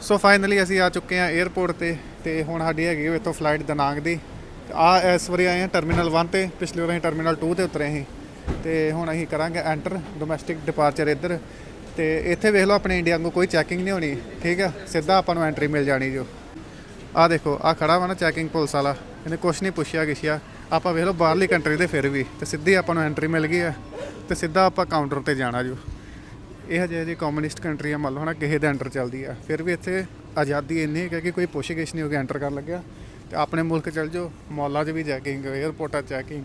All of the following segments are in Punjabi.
ਸੋ ਫਾਈਨਲੀ ਅਸੀਂ ਆ ਚੁੱਕੇ ਹਾਂ 에ਅਰਪੋਰਟ ਤੇ ਤੇ ਹੁਣ ਸਾਡੀ ਹੈਗੀ ਹੈ ਇੱਥੋਂ ਫਲਾਈਟ ਦਨਾਂਗ ਦੀ। ਆ ਇਸ ਵਾਰੀ ਆਏ ਹਾਂ ਟਰਮੀਨਲ 1 ਤੇ, ਪਿਛਲੀ ਵਾਰ ਅਸੀਂ ਟਰਮੀਨਲ 2 ਤੇ ਉਤਰੇ ਸੀ। ਤੇ ਹੁਣ ਅਸੀਂ ਕਰਾਂਗੇ ਐਂਟਰ ਡੋਮੈਸਟਿਕ ਡਿਪਾਰਚਰ ਇੱਧਰ। ਤੇ ਇੱਥੇ ਵੇਖ ਲਓ ਆਪਣੇ ਇੰਡੀਆ ਵਾਂਗੂ ਕੋਈ ਚੈਕਿੰਗ ਨਹੀਂ ਹੋਣੀ, ਠੀਕ ਆ? ਸਿੱਧਾ ਆਪਾਂ ਨੂੰ ਐਂਟਰੀ ਮਿਲ ਜਾਣੀ ਜੋ। ਆ ਦੇਖੋ, ਆ ਖੜਾ ਵਾ ਨਾ ਚੈਕਿੰਗ ਪੁਲਿਸ ਵਾਲਾ। ਇਹਨੇ ਕੁਛ ਨਹੀਂ ਪੁੱਛਿਆ ਕਿਸ਼ਿਆ ਆਪਾਂ ਵੇਖ ਲਓ ਬਾਹਰਲੀ ਕੰਟਰੀ ਦੇ ਫਿਰ ਵੀ, ਤੇ ਸਿੱਧੀ ਆਪਾਂ ਨੂੰ ਐਂਟਰੀ ਮਿਲ ਗਈ ਆ। ਤੇ ਸਿੱਧਾ ਆਪਾਂ ਕਾਊਂਟਰ ਤੇ ਜਾਣਾ ਜੋ। ਇਹ ਹਜੇ ਜੀ ਕਮਿਊਨਿਸਟ ਕੰਟਰੀ ਆ ਮੰਨ ਲਓ ਹਨਾ ਕਿਸੇ ਦੇ ਅੰਡਰ ਚੱਲਦੀ ਆ। ਫਿਰ ਵੀ ਇੱਥੇ ਆਜ਼ਾਦੀ ਇੰਨੀ ਹੈ ਕਿ ਕੋਈ ਪੁੱਛ-ਗਿੱਛ ਨਹੀਂ ਹੋ ਕੇ ਐਂਟਰ ਕਰਨ ਲੱਗਿਆ। ਤੇ ਆਪਣੇ ਮੁਲਕ ਚੱਲ ਜਾਓ ਮੌਲਾਂ 'ਚ ਵੀ ਚੈਕਿੰਗ 에ਅਰਪੋਰਟਾਂ ਚੈਕਿੰਗ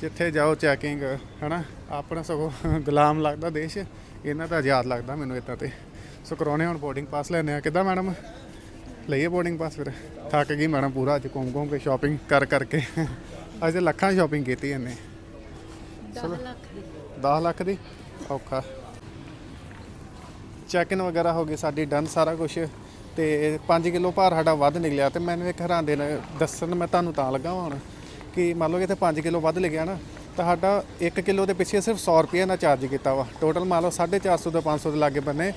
ਜਿੱਥੇ ਜਾਓ ਚੈਕਿੰਗ ਹਨਾ। ਆਪਣਾ ਸਗੋਂ ਗੁਲਾਮ ਲੱਗਦਾ ਦੇਸ਼ ਇਹਨਾਂ ਦਾ ਆਜ਼ਾਦ ਲੱਗਦਾ ਮੈਨੂੰ ਇੱਦਾਂ ਤੇ। ਸੋ ਕਰਾਉਣੇ ਹੁਣ ਬੋਰਡਿੰਗ ਪਾਸ ਲੈਣੇ ਆ। ਕਿੱਦਾਂ ਮੈਡਮ ਲਈਏ ਬੋਰਡਿੰਗ ਪਾਸ ਫਿਰ। ਥੱਕ ਗਈ ਮੈਡਮ ਪੂਰਾ ਅੱਜ ਘੁੰਮ ਘੁੰਮ ਕੇ ਸ਼ਾਪਿੰਗ ਕਰ ਕਰਕੇ। ਅੱਜ ਲੱਖਾਂ ਸ਼ਾਪਿੰਗ ਕੀਤੀ ਇਹਨੇ। 10 ਲੱਖ ਦੀ। 10 ਲੱਖ ਦੀ? ਔਖਾ। ਚੈੱਕ ਇਨ ਵਗੈਰਾ ਹੋ ਗਈ, ਸਾਡੀ ਡਨ ਸਾਰਾ ਕੁਝ ਤੇ 5 ਕਿਲੋ ਭਾਰ ਸਾਡਾ ਵੱਧ ਨਿਕਲਿਆ ਤੇ ਮੈਨੂੰ ਇੱਕ ਹੈਰਾਨ ਦੇ ਨਾਲ ਦੱਸਣ ਮੈਂ ਤੁਹਾਨੂੰ ਤਾਂ ਲੱਗਾ ਹੁਣ ਕਿ ਮੰਨ ਲਓ ਕਿ ਇੱਥੇ 5 ਕਿਲੋ ਵੱਧ ਲਿਖਿਆ ਨਾ, ਤਾਂ ਸਾਡਾ 1 ਕਿਲੋ ਦੇ ਪਿੱਛੇ ਸਿਰਫ 100 ਰੁਪਏ ਨਾਲ ਚਾਰਜ ਕੀਤਾ ਵਾ। ਟੋਟਲ ਮੰਨ ਲਓ 450 ਤੋਂ 500 ਦੇ ਲਾਗੇ ਬੰਨੇ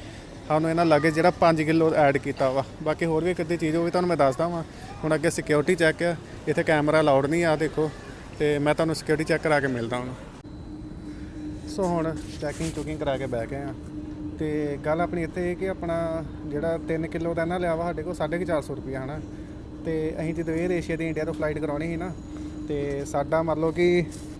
ਸਾਨੂੰ ਇਹਨਾਂ ਲੱਗੇ ਜਿਹੜਾ 5 ਕਿਲੋ ਐਡ ਕੀਤਾ ਵਾ। ਬਾਕੀ ਹੋਰ ਵੀ ਕਿਤੇ ਚੀਜ਼ ਹੋਵੇ ਤੁਹਾਨੂੰ ਮੈਂ ਦੱਸਦਾ ਵਾਂ। ਹੁਣ ਅੱਗੇ ਸਿਕਿਉਰਿਟੀ ਚੈੱਕ ਆ, ਇੱਥੇ ਕੈਮਰਾ ਅਲਾਉਡ ਨਹੀਂ ਆ ਦੇਖੋ ਤੇ ਮੈਂ ਤੁਹਾਨੂੰ ਸਿਕਿਉਰਿਟੀ ਚੈੱਕ ਕਰਾ ਕੇ ਮਿਲਦਾ ਹੁਣ ਸੋ ਹੁਣ ਚੈਕਿੰਗ ਚੁਕਿੰਗ ਕਰਾ ਕੇ ਬਹਿ ਗਏ ਆ। ਤੇ ਗੱਲ ਆਪਣੀ ਇੱਥੇ ਇਹ ਕਿ ਆਪਣਾ ਜਿਹੜਾ 3 ਕਿਲੋ ਦਾ ਨਾ ਲਿਆ ਵਾ ਸਾਡੇ ਕੋਲ 450 ਰੁਪਏ ਹਨਾ। ਤੇ ਅਸੀਂ ਜਦੋਂ 에ਅਰ ਏਸ਼ੀਆ ਦੀ ਇੰਡੀਆ ਤੋਂ ਫਲਾਈਟ ਕਰਾਉਣੀ ਸੀ ਨਾ ਤੇ ਸਾਡਾ ਮੰਨ ਲਓ ਕਿ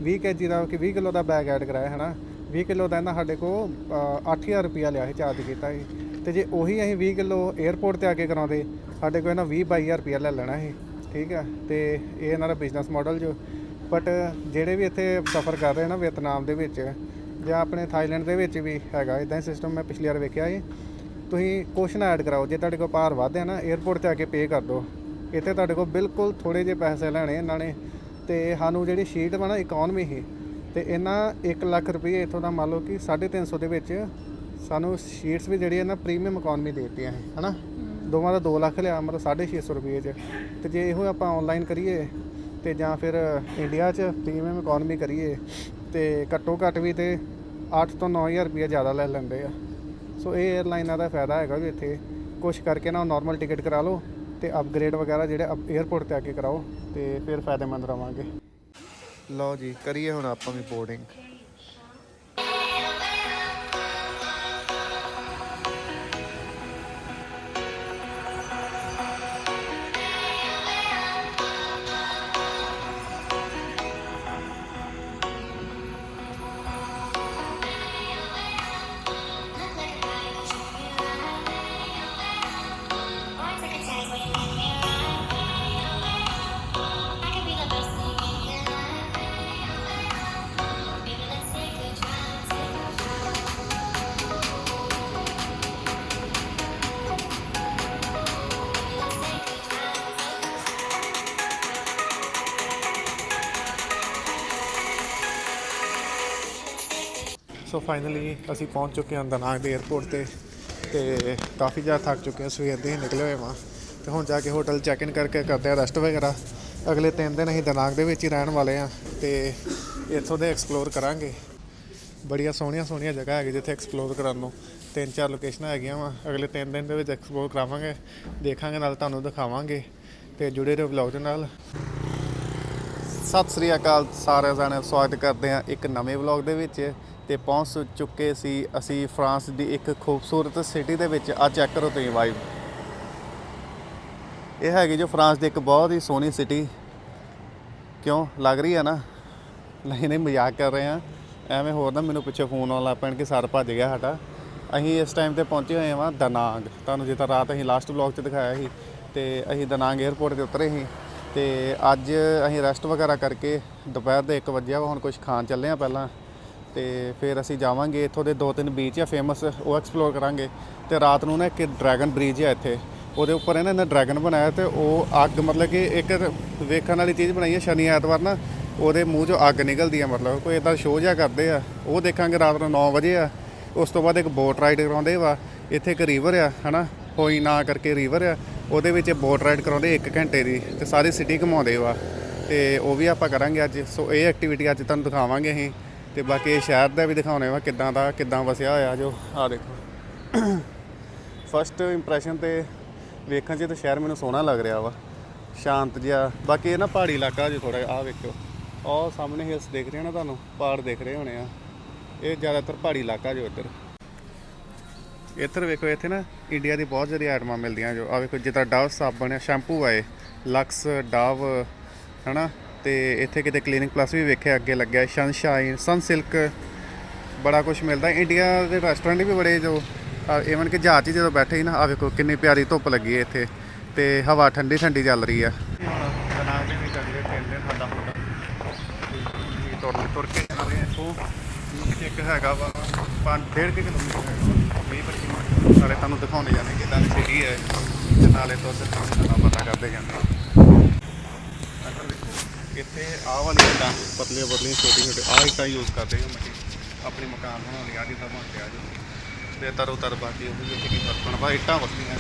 20 ਕੇਜੀ ਦਾ ਕਿ 20 ਕਿਲੋ ਦਾ ਬੈਗ ਐਡ ਕਰਾਇਆ ਹਨਾ। 20 ਕਿਲੋ ਦਾ ਇਹਨਾਂ ਸਾਡੇ ਕੋਲ ਅ, 8000 ਰੁਪਿਆ ਲਿਆ ਸੀ ਚਾਰਜ ਕੀਤਾ ਸੀ। ਤੇ ਜੇ ਉਹੀ ਅਸੀਂ 20 ਕਿਲੋ 에ਅਰਪੋਰਟ ਤੇ ਆ ਕੇ ਕਰਾਉਂਦੇ ਸਾਡੇ ਕੋਲ ਇਹਨਾਂ 20 22000 ਰੁਪਿਆ ਲੈ ਲੈਣਾ ਸੀ ਠੀਕ ਆ। ਤੇ ਇਹ ਇਹਨਾਂ ਦਾ ਬਿਜ਼ਨਸ ਮਾਡਲ ਜੋ ਬਟ ਜਿਹੜੇ ਵੀ ਇੱਥੇ ਸਫ਼ਰ ਕਰ ਰਹੇ ਨਾ ਵੀਅਤਨਾਮ ਦੇ ਵਿੱਚ ਜਾਂ ਆਪਣੇ ਥਾਈਲੈਂਡ ਦੇ ਵਿੱਚ ਵੀ ਹੈਗਾ ਇਦਾਂ ਹੀ ਸਿਸਟਮ ਮੈਂ ਪਿਛਲੀ ਵਾਰ ਵੇਖਿਆ ਸੀ। ਤੁਸੀਂ ਕੁਛ ਨਾ ਐਡ ਕਰਾਓ ਜੇ ਤੁਹਾਡੇ ਕੋਲ ਭਾਰ ਵੱਧ ਨਾ 에ਅਰਪੋਰਟ ਤੇ ਆ ਕੇ ਪੇ ਕਰ ਦਿਓ। ਇੱਥੇ ਤੁਹਾਡੇ ਕੋਲ ਬਿਲਕੁਲ ਥੋੜੇ ਜਿਹੇ ਪੈਸੇ ਲੈਣੇ ਇਹਨਾਂ ਨੇ ਤੇ ਸਾਨੂੰ ਜਿਹੜੀ ਸ਼ੀਟ ਵਾ ਨਾ ਇਕਨੋਮੀ ਹੀ ਤੇ ਇਹਨਾਂ 1 ਲੱਖ ਰੁਪਏ ਇਥੋਂ ਦਾ ਮੰਨ ਲਓ ਕਿ 350 ਦੇ ਵਿੱਚ ਸਾਨੂੰ ਸ਼ੀਟਸ ਵੀ ਜਿਹੜੀ ਹੈ ਨਾ ਪ੍ਰੀਮੀਅਮ ਇਕਨੋਮੀ ਦੇ ਦਿੱਤੀਆਂ ਹੈ ਹਨਾ? ਦੋਵਾਂ ਦਾ 2 ਲੱਖ ਲਿਆ ਮਤਲਬ 650 ਰੁਪਏ ਚ। ਤੇ ਜੇ ਇਹੋ ਆਪਾਂ ਆਨਲਾਈਨ ਕਰੀਏ ਤੇ ਜਾਂ ਫਿਰ ਇੰਡੀਆ 'ਚ ਪ੍ਰੀਮੀਅਮ ਇਕਨੋਮੀ ਕਰੀਏ ਤੇ ਘੱਟੋ ਘੱਟ ਵੀ ਤੇ 8 ਤੋਂ 9000 ਰੁਪਏ ਜ਼ਿਆਦਾ ਲੈ ਲੈਂਦੇ ਆ। ਸੋ ਇਹ 에ਅਰਲਾਈਨਾਂ ਦਾ ਫਾਇਦਾ ਹੈਗਾ ਵੀ ਇੱਥੇ ਕੁਛ ਕਰਕੇ ਨਾ ਨਾਰਮਲ ਟਿਕਟ ਕਰਾ ਲਓ ਤੇ ਅਪਗ੍ਰੇਡ ਵਗੈਰਾ ਜਿਹੜੇ 에ਅਰਪੋਰਟ ਤੇ ਆ ਕੇ ਕਰਾਓ ਤੇ ਫਿਰ ਫਾਇਦੇਮੰਦ ਰਵਾਂਗੇ। ਲਓ ਜੀ, ਕਰੀਏ ਹੁਣ ਆਪਾਂ ਵੀ ਬੋਰਡਿੰਗ ਸੋ ਫਾਈਨਲੀ ਅਸੀਂ ਪਹੁੰਚ ਚੁੱਕੇ ਹਾਂ ਦਨਾਗ ਦੇ 에ਅਰਪੋਰਟ ਤੇ ਤੇ ਕਾਫੀ ਜ਼ਿਆਦਾ ਥੱਕ ਚੁੱਕੇ ਹਾਂ, ਸਵੇਰ ਦੇ ਹੀ ਨਿਕਲੇ ਹੋਏ ਵਾਂ। ਤੇ ਹੁਣ ਜਾ ਕੇ ਹੋਟਲ ਚੈੱਕ ਇਨ ਕਰਕੇ ਕਰਦੇ ਆ ਰੈਸਟ ਵਗੈਰਾ। ਅਗਲੇ 3 ਦਿਨ ਅਸੀਂ ਦਨਾਗ ਦੇ ਵਿੱਚ ਹੀ ਰਹਿਣ ਵਾਲੇ ਆ ਤੇ ਇੱਥੋਂ ਦੇ ਐਕਸਪਲੋਰ ਕਰਾਂਗੇ। ਬੜੀਆਂ ਸੋਹਣੀਆਂ ਸੋਹਣੀਆਂ ਜਗ੍ਹਾ ਹੈਗੀ ਜਿੱਥੇ ਐਕਸਪਲੋਰ ਕਰਨ ਨੂੰ। ਤਿੰਨ ਚਾਰ ਲੋਕੇਸ਼ਨਾਂ ਹੈਗੀਆਂ ਵਾ। ਅਗਲੇ 3 ਦਿਨ ਦੇ ਵਿੱਚ ਐਕਸਪਲੋਰ ਕਰਾਵਾਂਗੇ। ਦੇਖਾਂਗੇ, ਨਾਲ ਤੁਹਾਨੂੰ ਦਿਖਾਵਾਂਗੇ। ਤੇ ਜੁੜੇ ਰਹੋ ਵਲੌਗ ਦੇ ਨਾਲ। ਸਤਿ ਸ੍ਰੀ ਅਕਾਲ ਸਾਰੇ ਜਾਣੇ ਸਵਾਗਤ ਕਰਦੇ ਹਾਂ ਇੱਕ ਨਵੇਂ ਵਲੌਗ ਦੇ ਵਿੱਚ। ਤੇ ਪਹੁੰਚ ਚੁੱਕੇ ਸੀ ਅਸੀਂ ਫਰਾਂਸ ਦੀ ਇੱਕ ਖੂਬਸੂਰਤ ਸਿਟੀ ਦੇ ਵਿੱਚ। ਆ ਚੈੱਕ ਕਰੋ ਤੁਸੀਂ ਵਾਈਬ ਇਹ ਹੈਗੀ ਜੋ ਫਰਾਂਸ ਦੀ ਇੱਕ ਬਹੁਤ ਹੀ ਸੋਹਣੀ ਸਿਟੀ ਕਿਉਂ? ਲੱਗ ਰਹੀ ਹੈ ਨਾ? ਨਹੀਂ ਨਹੀਂ, ਮਜ਼ਾਕ ਕਰ ਰਹੇ ਆ ਐਵੇਂ ਹੋਰ ਨਾ ਮੈਨੂੰ ਪਿੱਛੇ ਫੋਨ ਆਉਣ ਲੱਗ ਪੈਣ ਕਿ ਸਰ ਭੱਜ ਗਿਆ ਸਾਡਾ। ਅਸੀਂ ਇਸ ਟਾਈਮ ਤੇ ਪਹੁੰਚੇ ਹੋਏ ਹਾਂ ਦਨਾਂਗ। ਤੁਹਾਨੂੰ ਜਿੱਦਾਂ ਰਾਤ ਅਸੀਂ ਲਾਸਟ ਵਲੌਗ 'ਚ ਦਿਖਾਇਆ ਸੀ, ਤੇ ਅਸੀਂ ਦਨਾਂਗ 에ਅਰਪੋਰਟ ਤੇ ਉਤਰੇ ਸੀ। ਤੇ ਅੱਜ ਅਸੀਂ ਰੈਸਟ ਵਗੈਰਾ ਕਰਕੇ ਦੁਪਹਿਰ ਦੇ 1 ਵਜੇ ਹੁਣ ਕੁਝ ਖਾਣ ਚੱਲੇ ਆ ਪਹਿਲਾਂ। ਤੇ ਫਿਰ ਅਸੀਂ ਜਾਵਾਂਗੇ ਇੱਥੋਂ ਦੇ ਦੋ ਤਿੰਨ ਬੀਚ ਆ ਫੇਮਸ ਉਹ ਐਕਸਪਲੋਰ ਕਰਾਂਗੇ। ਤੇ ਰਾਤ ਨੂੰ ਨਾ ਇੱਕ ਡਰੈਗਨ ਬ੍ਰਿਜ ਆ ਇੱਥੇ। ਉਹਦੇ ਉੱਪਰ ਇਹਨਾਂ ਨੇ ਡਰੈਗਨ ਬਣਾਇਆ ਤੇ ਉਹ ਅੱਗ ਮਤਲਬ ਕਿ ਇੱਕ ਵੇਖਣ ਵਾਲੀ ਚੀਜ਼ ਬਣਾਈ ਹੈ ਸ਼ਨੀ ਐਤਵਾਰ ਨਾ, ਉਹਦੇ ਮੂੰਹ 'ਚੋਂ ਅੱਗ ਨਿਕਲਦੀ ਆ ਮਤਲਬ, ਕੋਈ ਇਦਾਂ ਸ਼ੋਅ ਜਿਹਾ ਕਰਦੇ ਆ। ਉਹ ਦੇਖਾਂਗੇ ਰਾਤ ਨੂੰ 9 ਵਜੇ ਆ। ਉਸ ਤੋਂ ਬਾਅਦ ਇੱਕ ਬੋਟ ਰਾਈਡ ਕਰਾਉਂਦੇ ਵਾ। ਇੱਥੇ ਇੱਕ ਰਿਵਰ ਆ, ਹਨਾ? ਹੋਈ ਨਾ ਕਰਕੇ ਰਿਵਰ ਆ। ਉਹਦੇ ਵਿੱਚ ਬੋਟ ਰਾਈਡ ਕਰਾਉਂਦੇ 1 ਘੰਟੇ ਦੀ, ਤੇ ਸਾਰੀ ਸਿਟੀ ਘੁਮਾਉਂਦੇ ਵਾ। ਤੇ ਉਹ ਵੀ ਆਪਾਂ ਕਰਾਂਗੇ ਅੱਜ। ਸੋ ਇਹ ਐਕਟੀਵਿਟੀ ਅੱਜ ਤੁਹਾਨੂੰ ਦਿਖਾਵਾਂਗੇ ਅਸੀਂ। ਤੇ ਬਾਕੀ ਇਹ ਸ਼ਹਿਰ ਦਾ ਵੀ ਦਿਖਾਉਣੇ ਵਾ ਕਿੱਦਾਂ ਦਾ, ਕਿੱਦਾਂ ਵਸਿਆ ਹੋਇਆ ਜੋ ਆ ਦੇਖੋ। ਫਸਟ ਇੰਪ੍ਰੈਸ਼ਨ ਤੇ ਵੇਖਣ 'ਚ ਤਾਂ ਸ਼ਹਿਰ ਮੈਨੂੰ ਸੋਹਣਾ ਲੱਗ ਰਿਹਾ ਵਾ, ਸ਼ਾਂਤ ਜਿਹਾ। ਬਾਕੀ ਇਹ ਨਾ ਪਹਾੜੀ ਇਲਾਕਾ ਜੀ ਥੋੜਾ ਆਹ ਵੇਖਿਓ। ਆਹ ਸਾਹਮਣੇ ਹਿਲਸ ਦੇਖ ਰਹੇ ਹੋ ਨਾ ਤੁਹਾਨੂੰ? ਪਹਾੜ ਦੇਖ ਰਹੇ ਹੋਣੇ ਆ। ਇਹ ਜ਼ਿਆਦਾਤਰ ਪਹਾੜੀ ਇਲਾਕਾ ਜੋ ਇੱਧਰ। ਇੱਧਰ ਵੇਖੋ, ਇੱਥੇ ਨਾ ਇੰਡੀਆ ਦੀ ਬਹੁਤ ਜ਼ਿਆਦਾ ਆਈਟਮਾਂ ਮਿਲਦੀਆਂ ਜੋ। ਆ ਵੇਖੋ, ਜਿੱਦਾਂ ਡਵ ਸਾਬਣ ਹੈ ਸ਼ੈਂਪੂ ਆਏ ਲਕਸ ਡਵ, ਹਨਾ? ਤੇ ਇੱਥੇ ਕਿਤੇ ਕਲੀਨਿਕ ਪਲੱਸ ਵੀ ਵੇਖਿਆ, ਅੱਗੇ ਲੱਗਿਆ ਸਨਸ਼ਾਈਨ ਸਨਸਿਲਕ ਬੜਾ ਕੁਝ ਮਿਲਦਾ। ਇੰਡੀਆ ਦੇ ਰੈਸਟੋਰੈਂਟ ਵੀ ਬੜੇ ਜੋ ਇਵਨ ਕਿ ਜਹਾਜ਼ 'ਚ ਜਦੋਂ ਬੈਠੇ ਹੀ ਨਾ ਆ ਵੇਖੋ ਕਿੰਨੀ ਪਿਆਰੀ ਧੁੱਪ ਲੱਗੀ ਹੈ ਇੱਥੇ ਤੇ ਹਵਾ ਠੰਡੀ ਠੰਡੀ ਚੱਲ ਰਹੀ ਆ। ਹੁਣ ਜਨਾਬ ਜੀ ਰਹੇ ਤਿੰਨ ਤੁਰ ਕੇ ਚੱਲੇ ਇੱਥੋਂ ਇੱਕ ਹੈਗਾ ਵਾ 5 1.5 ਕਿਲੋਮੀਟਰ ਹੈਗਾ 20 25 ਨਾਲੇ ਤੁਹਾਨੂੰ ਦਿਖਾਉਣੇ ਜਾਂਦੇ ਕਿਦਾਂ ਦੀ ਸਿਟੀ ਹੈ। ਤੇ ਨਾਲੇ ਤੋਂ ਸਿਰ ਪਤਾ ਕਰਦੇ ਜਾਂਦੇ ਇੱਥੇ ਆਹ ਵਾਲੀ ਇੱਟਾਂ ਪਤਲੀਆਂ ਪਤਲੀਆਂ ਛੋਟੀ ਛੋਟੀ ਆਹ ਇੱਟਾਂ ਯੂਜ਼ ਕਰਦੇ ਹਾਂ ਮੱਟੀ, ਆਪਣੇ ਮਕਾਨ ਬਣਾਉਣ ਲਈ, ਆਹ ਜਿੱਦਾਂ ਬਣਦੇ ਆ ਜੀ। ਤੇ ਤਰੋ ਤਰ ਬਾਕੀ ਉਹ ਵੀ ਇੱਥੇ ਕੀ ਫ਼ਰਕ ਇੱਟਾਂ ਵੱਖਰੀਆਂ।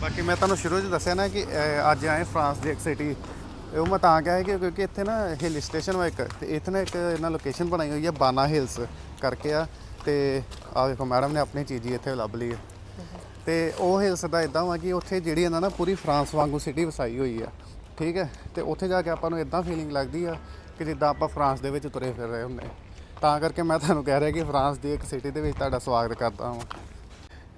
ਬਾਕੀ ਮੈਂ ਤੁਹਾਨੂੰ ਸ਼ੁਰੂ 'ਚ ਦੱਸਿਆ ਨਾ ਕਿ ਅੱਜ ਆਏ ਫਰਾਂਸ ਦੀ ਇੱਕ ਸਿਟੀ ਉਹ ਮੈਂ ਤਾਂ ਕਿਹਾ ਹੈ ਕਿ ਕਿਉਂਕਿ ਇੱਥੇ ਨਾ ਹਿਲ ਸਟੇਸ਼ਨ ਵਾ ਇੱਕ, ਤੇ ਇੱਥੇ ਨਾ ਇੱਕ ਇਹਨਾਂ ਲੋਕੇਸ਼ਨ ਬਣਾਈ ਹੋਈ ਹੈ ਬਾਨਾ ਹਿਲਸ ਕਰਕੇ ਆ। ਤੇ ਆ ਵੇਖੋ ਮੈਡਮ ਨੇ ਆਪਣੀ ਚੀਜ਼ ਹੀ ਇੱਥੇ ਲੱਭ ਲਈ ਹੈ ਤੇ ਉਹ ਹਿਲਸ ਦਾ ਇਦਾਂ ਵਾ ਕਿ ਉੱਥੇ ਜਿਹੜੀ ਇਹਨਾਂ ਨਾ ਪੂਰੀ ਫਰਾਂਸ ਵਾਂਗੂ ਸਿਟੀ ਵਸਾਈ ਹੋਈ ਆ। ਠੀਕ ਹੈ? ਤੇ ਉੱਥੇ ਜਾ ਕੇ ਆਪਾਂ ਨੂੰ ਇਦਾਂ ਫੀਲਿੰਗ ਲੱਗਦੀ ਆ ਕਿ ਜਿੱਦਾਂ ਆਪਾਂ ਫਰਾਂਸ ਦੇ ਵਿੱਚ ਤੁਰੇ ਫਿਰ ਰਹੇ ਹੁੰਦੇ। ਤਾਂ ਕਰਕੇ ਮੈਂ ਤੁਹਾਨੂੰ ਕਹਿ ਰਿਹਾ ਕਿ ਫਰਾਂਸ ਦੀ ਇੱਕ ਸਿਟੀ ਦੇ ਵਿੱਚ ਤੁਹਾਡਾ ਸਵਾਗਤ ਕਰਦਾ ਹਾਂ।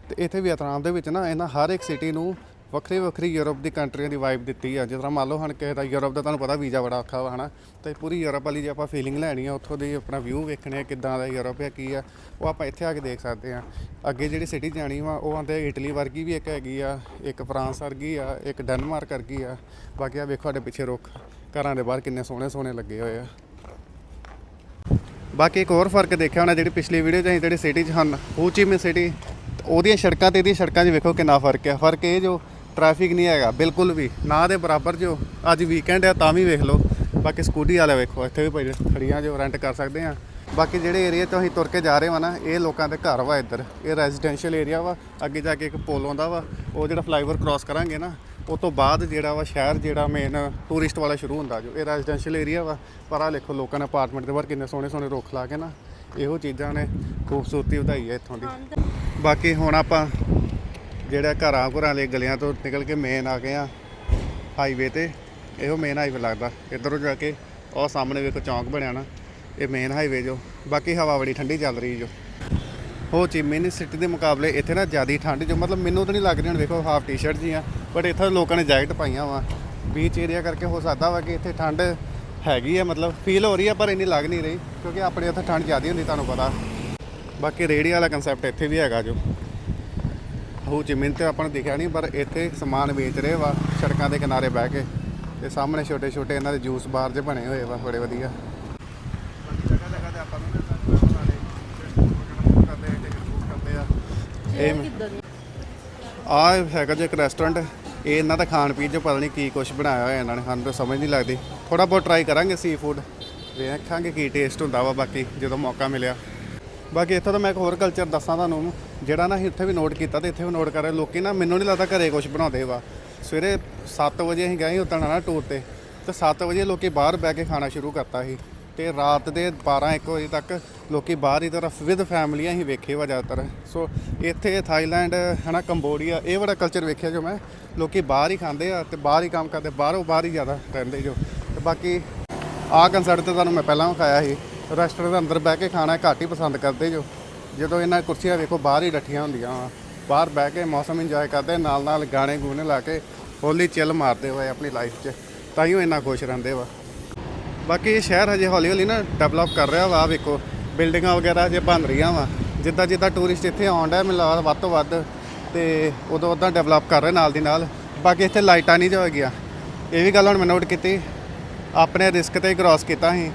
ਤੇ ਇੱਥੇ ਵੀਅਤਨਾਮ ਦੇ ਵਿੱਚ ਨਾ, ਇਹਨਾਂ ਹਰ ਇੱਕ ਸਿਟੀ ਨੂੰ ਵੱਖਰੀ ਵੱਖਰੀ ਯੂਰਪ ਦੀ ਕੰਟਰੀਆਂ ਦੀ ਵਾਈਬ ਦਿੱਤੀ ਆ। ਜਿਸ ਤਰ੍ਹਾਂ ਮੰਨ ਲਓ ਹੁਣ ਕਿਸੇ ਦਾ ਯੂਰਪ ਦਾ ਤੁਹਾਨੂੰ ਪਤਾ ਵੀਜ਼ਾ ਬੜਾ ਔਖਾ ਵਾ, ਹਨਾ? ਤੇ ਪੂਰੀ ਯੂਰਪ ਵਾਲੀ ਜੇ ਆਪਾਂ ਫੀਲਿੰਗ ਲੈਣੀ ਆ, ਉੱਥੋਂ ਦੀ ਆਪਣਾ ਵਿਊ ਵੇਖਣੇ ਆ, ਕਿੱਦਾਂ ਦਾ ਯੂਰਪ ਆ, ਕੀ ਆ, ਉਹ ਆਪਾਂ ਇੱਥੇ ਆ ਕੇ ਦੇਖ ਸਕਦੇ ਆ। ਅੱਗੇ ਜਿਹੜੀ ਸਿਟੀ ਜਾਣੀ ਵਾ, ਉਹ ਆਂਦੇ ਇਟਲੀ ਵਰਗੀ ਵੀ ਇੱਕ ਹੈਗੀ ਆ, ਇੱਕ ਫਰਾਂਸ ਵਰਗੀ ਆ, ਇੱਕ ਡੈਨਮਾਰਕ ਵਰਗੀ ਆ। ਬਾਕੀ ਆ ਵੇਖੋ ਸਾਡੇ ਪਿੱਛੇ ਰੁੱਖ, ਘਰਾਂ ਦੇ ਬਾਹਰ ਕਿੰਨੇ ਸੋਹਣੇ ਸੋਹਣੇ ਲੱਗੇ ਹੋਏ ਆ। ਬਾਕੀ ਇੱਕ ਹੋਰ ਫ਼ਰਕ ਦੇਖਿਆ ਹੋਣਾ, ਜਿਹੜੀ ਪਿਛਲੀ ਵੀਡੀਓ 'ਚ ਅਸੀਂ ਜਿਹੜੀ ਸਿਟੀ 'ਚ ਹਨ ਹੋ ਚੀ ਮੀ ਸਿਟੀ ਉਹਦੀਆਂ ਸੜਕਾਂ ਤੇ ਇਹਦੀਆਂ ਸੜਕਾਂ 'ਚ ਵੇਖੋ ਕਿੰਨਾ ਫ਼ਰਕ ਆ। ਫ਼ਰਕ ਇਹ ਜੋ ਟ੍ਰੈਫਿਕ ਨਹੀਂ ਹੈਗਾ ਬਿਲਕੁਲ ਵੀ। ਨਾ ਦੇ ਬਰਾਬਰ ਜੋ। ਅੱਜ ਵੀਕਐਂਡ ਹੈ ਤਾਂ ਵੀ ਵੇਖ ਲਓ। ਬਾਕੀ ਸਕੂਟੀ ਵਾਲੇ ਵੇਖੋ ਇੱਥੇ ਵੀ ਭਾਈ ਖੜੀਆਂ ਜੋ ਰੈਂਟ ਕਰ ਸਕਦੇ ਆ। ਬਾਕੀ ਜਿਹੜੇ ਏਰੀਆ 'ਚੋਂ ਅਸੀਂ ਤੁਰ ਕੇ ਜਾ ਰਹੇ ਹਾਂ ਨਾ ਇਹ ਲੋਕਾਂ ਦੇ ਘਰ ਵਾ ਇੱਧਰ। ਇਹ ਰੈਜ਼ੀਡੈਂਸ਼ੀਅਲ ਏਰੀਆ ਵਾ ਅੱਗੇ ਜਾ ਕੇ ਇੱਕ ਪੁਲ ਆਉਂਦਾ ਵਾ। ਉਹ ਜਿਹੜਾ ਫਲਾਈਓਵਰ ਕ੍ਰਾਸ ਕਰਾਂਗੇ ਨਾ ਉਹ ਤੋਂ ਬਾਅਦ ਜਿਹੜਾ ਵਾ ਸ਼ਹਿਰ ਜਿਹੜਾ ਮੇਨ ਟੂਰਿਸਟ ਵਾਲਾ ਸ਼ੁਰੂ ਹੁੰਦਾ ਜੋ ਇਹ ਰੈਜ਼ੀਡੈਂਸ਼ੀਅਲ ਏਰੀਆ ਵਾ। ਪਰ ਆ ਦੇਖੋ ਲੋਕਾਂ ਨੇ ਅਪਾਰਟਮੈਂਟ ਦੇ ਬਾਹਰ ਕਿੰਨੇ ਸੋਹਣੇ ਸੋਹਣੇ ਰੁੱਖ ਲਾ ਕੇ ਨਾ ਇਹੋ ਚੀਜ਼ਾਂ ਨੇ ਖੂਬਸੂਰਤੀ ਵਧਾਈ ਹੈ ਇੱਥੋਂ ਦੀ। ਬਾਕੀ ਹੁਣ ਆਪਾਂ ਜਿਹੜਾ ਘਰਾਂ ਘਰਾਂ ਲਈ ਗਲਿਆਂ ਤੋਂ ਨਿਕਲ ਕੇ ਮੇਨ ਆ ਗਏ ਆ ਹਾਈਵੇ ਤੇ। ਇਹੋ ਮੇਨ ਹਾਈਵੇ ਲੱਗਦਾ। ਇੱਧਰੋਂ ਜਾ ਕੇ ਉਹ ਸਾਹਮਣੇ ਵੇਖੋ ਚੌਂਕ ਬਣਿਆ ਨਾ, ਇਹ ਮੇਨ ਹਾਈਵੇ ਜੋ। ਬਾਕੀ ਹਵਾ ਬੜੀ ਠੰਡੀ ਚੱਲ ਰਹੀ ਜੋ। ਹੋ ਚੀ ਮਿਨੀ ਸਿਟੀ ਦੇ ਮੁਕਾਬਲੇ ਇੱਥੇ ਨਾ ਜ਼ਿਆਦਾ ਠੰਡ ਜੋ, ਮਤਲਬ ਮੈਨੂੰ ਤਾਂ ਨਹੀਂ ਲੱਗ ਰਹੀ ਹੁਣ ਵੇਖੋ ਹਾਫ ਟੀ-ਸ਼ਰਟ ਜੀ ਆ ਬਟ ਇੱਥੇ ਲੋਕਾਂ ਨੇ ਜੈਕਟ ਪਾਈਆਂ ਵਾ। ਬੀਚ ਏਰੀਆ ਕਰਕੇ ਹੋ ਸਕਦਾ ਵਾ ਕਿ ਇੱਥੇ ਠੰਡ ਹੈਗੀ ਆ, ਮਤਲਬ ਫੀਲ ਹੋ ਰਹੀ ਆ, ਪਰ ਇੰਨੀ ਲੱਗ ਨਹੀਂ ਰਹੀ। ਕਿਉਂਕਿ ਆਪਣੇ ਇੱਥੇ ਠੰਡ ਜ਼ਿਆਦਾ ਹੁੰਦੀ, ਤੁਹਾਨੂੰ ਪਤਾ। ਬਾਕੀ ਰੇੜੀ ਵਾਲਾ ਕਨਸੈਪਟ ਇੱਥੇ ਵੀ ਹੈਗਾ ਜੋ। ਹੋ ਜਿਮਿਨ ਤੇ ਆਪਾਂ ਨੂੰ ਦਿਖਿਆ ਨਹੀਂ ਪਰ ਇੱਥੇ ਸਮਾਨ ਵੇਚ ਰਹੇ ਵਾ ਸੜਕਾਂ ਦੇ ਕਿਨਾਰੇ ਬਹਿ ਕੇ। ਤੇ ਸਾਹਮਣੇ ਛੋਟੇ ਛੋਟੇ ਇਹਨਾਂ ਦੇ ਜੂਸ ਬਾਰ ਜੇ ਬਣੇ ਹੋਏ ਵਾ ਬੜੇ ਵਧੀਆ। ਇਹ ਆ ਹੈਗਾ ਜੋ ਇੱਕ ਰੈਸਟੋਰੈਂਟ ਇਹ ਇਹਨਾਂ ਦਾ ਖਾਣ ਪੀਣ ਚ ਪਤਾ ਨਹੀਂ ਕੀ ਕੁਝ ਬਣਾਇਆ ਹੋਇਆ ਇਹਨਾਂ ਨੇ ਸਾਨੂੰ ਤਾਂ ਸਮਝ ਨਹੀਂ ਲੱਗਦੀ। ਥੋੜਾ ਬਹੁਤ ਟਰਾਈ ਕਰਾਂਗੇ ਸੀ ਫੂਡ ਵੇਖਾਂਗੇ ਕੀ ਟੇਸਟ ਹੁੰਦਾ ਵਾ ਬਾਕੀ ਜਦੋਂ ਮੌਕਾ ਮਿਲਿਆ। ਬਾਕੀ ਇੱਥੋਂ ਤਾਂ ਮੈਂ ਇੱਕ ਹੋਰ ਕਲਚਰ ਦੱਸਾਂ ਤੁਹਾਨੂੰ, ਜਿਹੜਾ ਨਾ ਅਸੀਂ ਉੱਥੇ ਵੀ ਨੋਟ ਕੀਤਾ ਤੇ ਇੱਥੇ ਵੀ ਨੋਟ ਕਰ ਰਹੇ। ਲੋਕੀ ਨਾ ਮੈਨੂੰ ਨਹੀਂ ਲੱਗਦਾ ਘਰੇ ਕੁਝ ਬਣਾਉਂਦੇ ਵਾ। ਸਵੇਰੇ 7 ਵਜੇ ਅਸੀਂ ਗਏ ਉਦੋਂ ਨਾ ਟੂਰ ਤੇ ਤੇ 7 ਵਜੇ ਲੋਕੀ ਬਾਹਰ ਬਹਿ ਕੇ ਖਾਣਾ ਸ਼ੁਰੂ ਕਰਤਾ ਸੀ। ਤੇ ਰਾਤ ਦੇ 12 1 ਵਜੇ ਤੱਕ ਲੋਕੀ ਬਾਹਰ ਹੀ ਤਰਫ ਵਿਦ ਫੈਮਲੀਆਂ ਹੀ ਵੇਖੇ ਵਾ ਜ਼ਿਆਦਾਤਰ। ਸੋ ਇੱਥੇ ਥਾਈਲੈਂਡ, ਹਨਾ ਕੰਬੋਡੀਆ, ਇਹ ਬੜਾ ਕਲਚਰ ਵੇਖਿਆ ਜੋ ਮੈਂ, ਲੋਕੀ ਬਾਹਰ ਹੀ ਖਾਂਦੇ ਆ ਤੇ ਬਾਹਰ ਹੀ ਕੰਮ ਕਰਦੇ, ਬਾਹਰੋਂ ਬਾਹਰ ਹੀ ਜ਼ਿਆਦਾ ਰਹਿੰਦੇ ਜੋ। ਤੇ ਬਾਕੀ ਆਹ ਕੰਸਰਟ ਤੇ ਤੁਹਾਨੂੰ ਮੈਂ ਪਹਿਲਾਂ ਵਿਖਾਇਆ ਸੀ। ਰੈਸਟੋਰੈਂਟ ਦੇ ਅੰਦਰ ਬਹਿ ਕੇ ਖਾਣਾ ਘੱਟ ਹੀ ਪਸੰਦ ਕਰਦੇ ਜੋ। ਜਦੋਂ ਇਹਨਾਂ ਕੁਰਸੀਆਂ ਵੇਖੋ ਬਾਹਰ ਹੀ ਡੱਠੀਆਂ ਹੁੰਦੀਆਂ ਵਾ। ਬਾਹਰ ਬਹਿ ਕੇ ਮੌਸਮ ਇੰਜੋਏ ਕਰਦੇ ਨਾਲ ਨਾਲ ਗਾਣੇ ਗੂਣੇ ਲਾ ਕੇ ਹੋਲੀ ਚਿੱਲ ਮਾਰਦੇ ਹੋਏ ਆਪਣੀ ਲਾਈਫ 'ਚ। ਤਾਂ ਹੀ ਉਹ ਇੰਨਾ ਖੁਸ਼ ਰਹਿੰਦੇ ਵਾ। ਬਾਕੀ ਇਹ ਸ਼ਹਿਰ ਹਜੇ ਹੌਲੀ ਹੌਲੀ ਨਾ ਡਿਵੈਲਪ ਕਰ ਰਿਹਾ ਵਾ ਵੇਖੋ ਬਿਲਡਿੰਗਾਂ ਵਗੈਰਾ ਜੇ ਬਣ ਰਹੀਆਂ ਵਾ। ਜਿੱਦਾਂ ਜਿੱਦਾਂ ਟੂਰਿਸਟ ਇੱਥੇ ਆਉਂਦਾ ਮੈਨੂੰ ਲੱਗਦਾ ਵੱਧ ਤੋਂ ਵੱਧ, ਤੇ ਉਦੋਂ ਉਦਾਂ ਡਿਵੈਲਪ ਕਰ ਰਹੇ ਨਾਲ ਦੀ ਨਾਲ। ਬਾਕੀ ਇੱਥੇ ਲਾਈਟਾਂ ਨਹੀਂ ਜੋ ਹੈਗੀਆਂ। ਇਹ ਵੀ ਗੱਲ ਹੁਣ ਮੈਂ ਨੋਟ ਕੀਤੀ। ਆਪਣੇ ਰਿਸਕ ਤੇ ਕ੍ਰਾਸ ਕੀਤਾ ਸੀ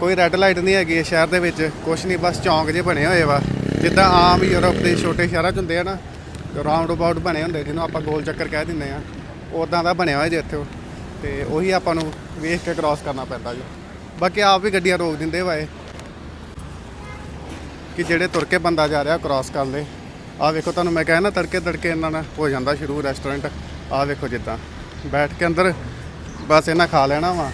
ਕੋਈ ਰੈੱਡ ਲਾਈਟ ਨਹੀਂ ਹੈਗੀ ਸ਼ਹਿਰ ਦੇ ਵਿੱਚ, ਕੁਛ ਨਹੀਂ, ਬਸ ਚੌਂਕ ਜੇ ਬਣੇ ਹੋਏ ਵਾ। ਜਿੱਦਾਂ ਆਮ ਯੂਰਪ ਦੇ ਛੋਟੇ ਸ਼ਹਿਰਾਂ 'ਚ ਹੁੰਦੇ ਆ ਨਾ ਰਾਉਂਡ ਅਬਾਊਟ ਬਣੇ ਹੁੰਦੇ, ਜਿਹਨੂੰ ਆਪਾਂ ਗੋਲ ਚੱਕਰ ਕਹਿ ਦਿੰਦੇ ਆ। ਉਦਾਂ ਦਾ ਬਣਿਆ ਹੋਇਆ ਜੇ ਇੱਥੇ ਉਹ। ਤੇ ਉਹੀ ਆਪਾਂ ਨੂੰ ਵੇਖ ਕੇ ਕ੍ਰਾਸ ਕਰਨਾ ਪੈਂਦਾ ਜੀ। ਬਾਕੀ ਆਪ ਵੀ ਗੱਡੀਆਂ ਰੋਕ ਦਿੰਦੇ ਵਾ ਇਹ, ਕਿ ਜਿਹੜੇ ਤੁਰ ਕੇ ਬੰਦਾ ਜਾ ਰਿਹਾ ਕ੍ਰਾਸ ਕਰ ਲੇ ਆਹ ਵੇਖੋ ਤੁਹਾਨੂੰ ਮੈਂ ਕਿਹਾ ਨਾ, ਤੜਕੇ ਤੜਕੇ ਇਹਨਾਂ ਨਾਲ ਹੋ ਜਾਂਦਾ ਸ਼ੁਰੂ ਰੈਸਟੋਰੈਂਟ ਆਹ ਵੇਖੋ ਜਿੱਦਾਂ। ਬੈਠ ਕੇ ਅੰਦਰ ਬਸ ਇਹਨਾਂ ਖਾ ਲੈਣਾ ਵਾ।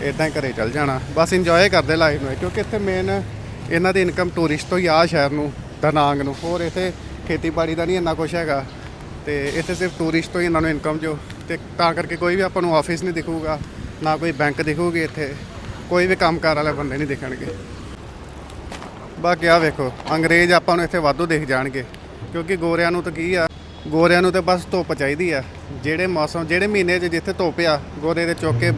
ਇਦਾਂ ਹੀ ਘਰੇ ਚੱਲ ਜਾਣਾ। ਬਸ ਇੰਜੋਏ ਕਰਦੇ ਲਾਈਫ ਨੂੰ। ਕਿਉਂਕਿ ਇੱਥੇ ਮੇਨ ਇਹਨਾਂ ਦੀ ਇਨਕਮ ਟੂਰਿਸਟ ਤੋਂ ਹੀ ਆ ਸ਼ਹਿਰ ਨੂੰ ਦਨਾਂਗ ਨੂੰ। ਹੋਰ ਇੱਥੇ ਖੇਤੀਬਾੜੀ ਦਾ ਨਹੀਂ ਇੰਨਾ ਕੁਛ ਹੈਗਾ। ਤੇ ਇੱਥੇ ਸਿਰਫ ਟੂਰਿਸਟ ਤੋਂ ਹੀ ਇਹਨਾਂ ਨੂੰ ਇਨਕਮ ਜੋ। ਤੇ ਤਾਂ ਕਰਕੇ ਕੋਈ ਵੀ ਆਪਾਂ ਨੂੰ ਆਫਿਸ ਨਹੀਂ ਦਿਖੂਗਾ, ਨਾ ਕੋਈ ਬੈਂਕ ਦਿਖੂਗੀ ਇੱਥੇ। ਕੋਈ ਵੀ ਕੰਮਕਾਰ ਵਾਲੇ ਬੰਦੇ ਨਹੀਂ ਦਿਖਣਗੇ। ਬਾਕੀ ਆ ਵੇਖੋ, ਅੰਗਰੇਜ਼ ਆਪਾਂ ਨੂੰ ਇੱਥੇ ਵਾਧੂ ਦਿਖ ਜਾਣਗੇ। ਕਿਉਂਕਿ ਗੋਰਿਆਂ ਨੂੰ ਤਾਂ ਕੀ ਆ, ਗੋਰਿਆਂ ਨੂੰ ਤਾਂ ਬਸ ਧੁੱਪ ਚਾਹੀਦੀ ਆ। ਜਿਹੜੇ ਮੌਸਮ, ਜਿਹੜੇ ਮਹੀਨੇ 'ਚ ਜਿੱਥੇ ਧੁੱਪ ਆ, ਗੋਰੇ ਦੇ ਚੁੱਕ ਕੇ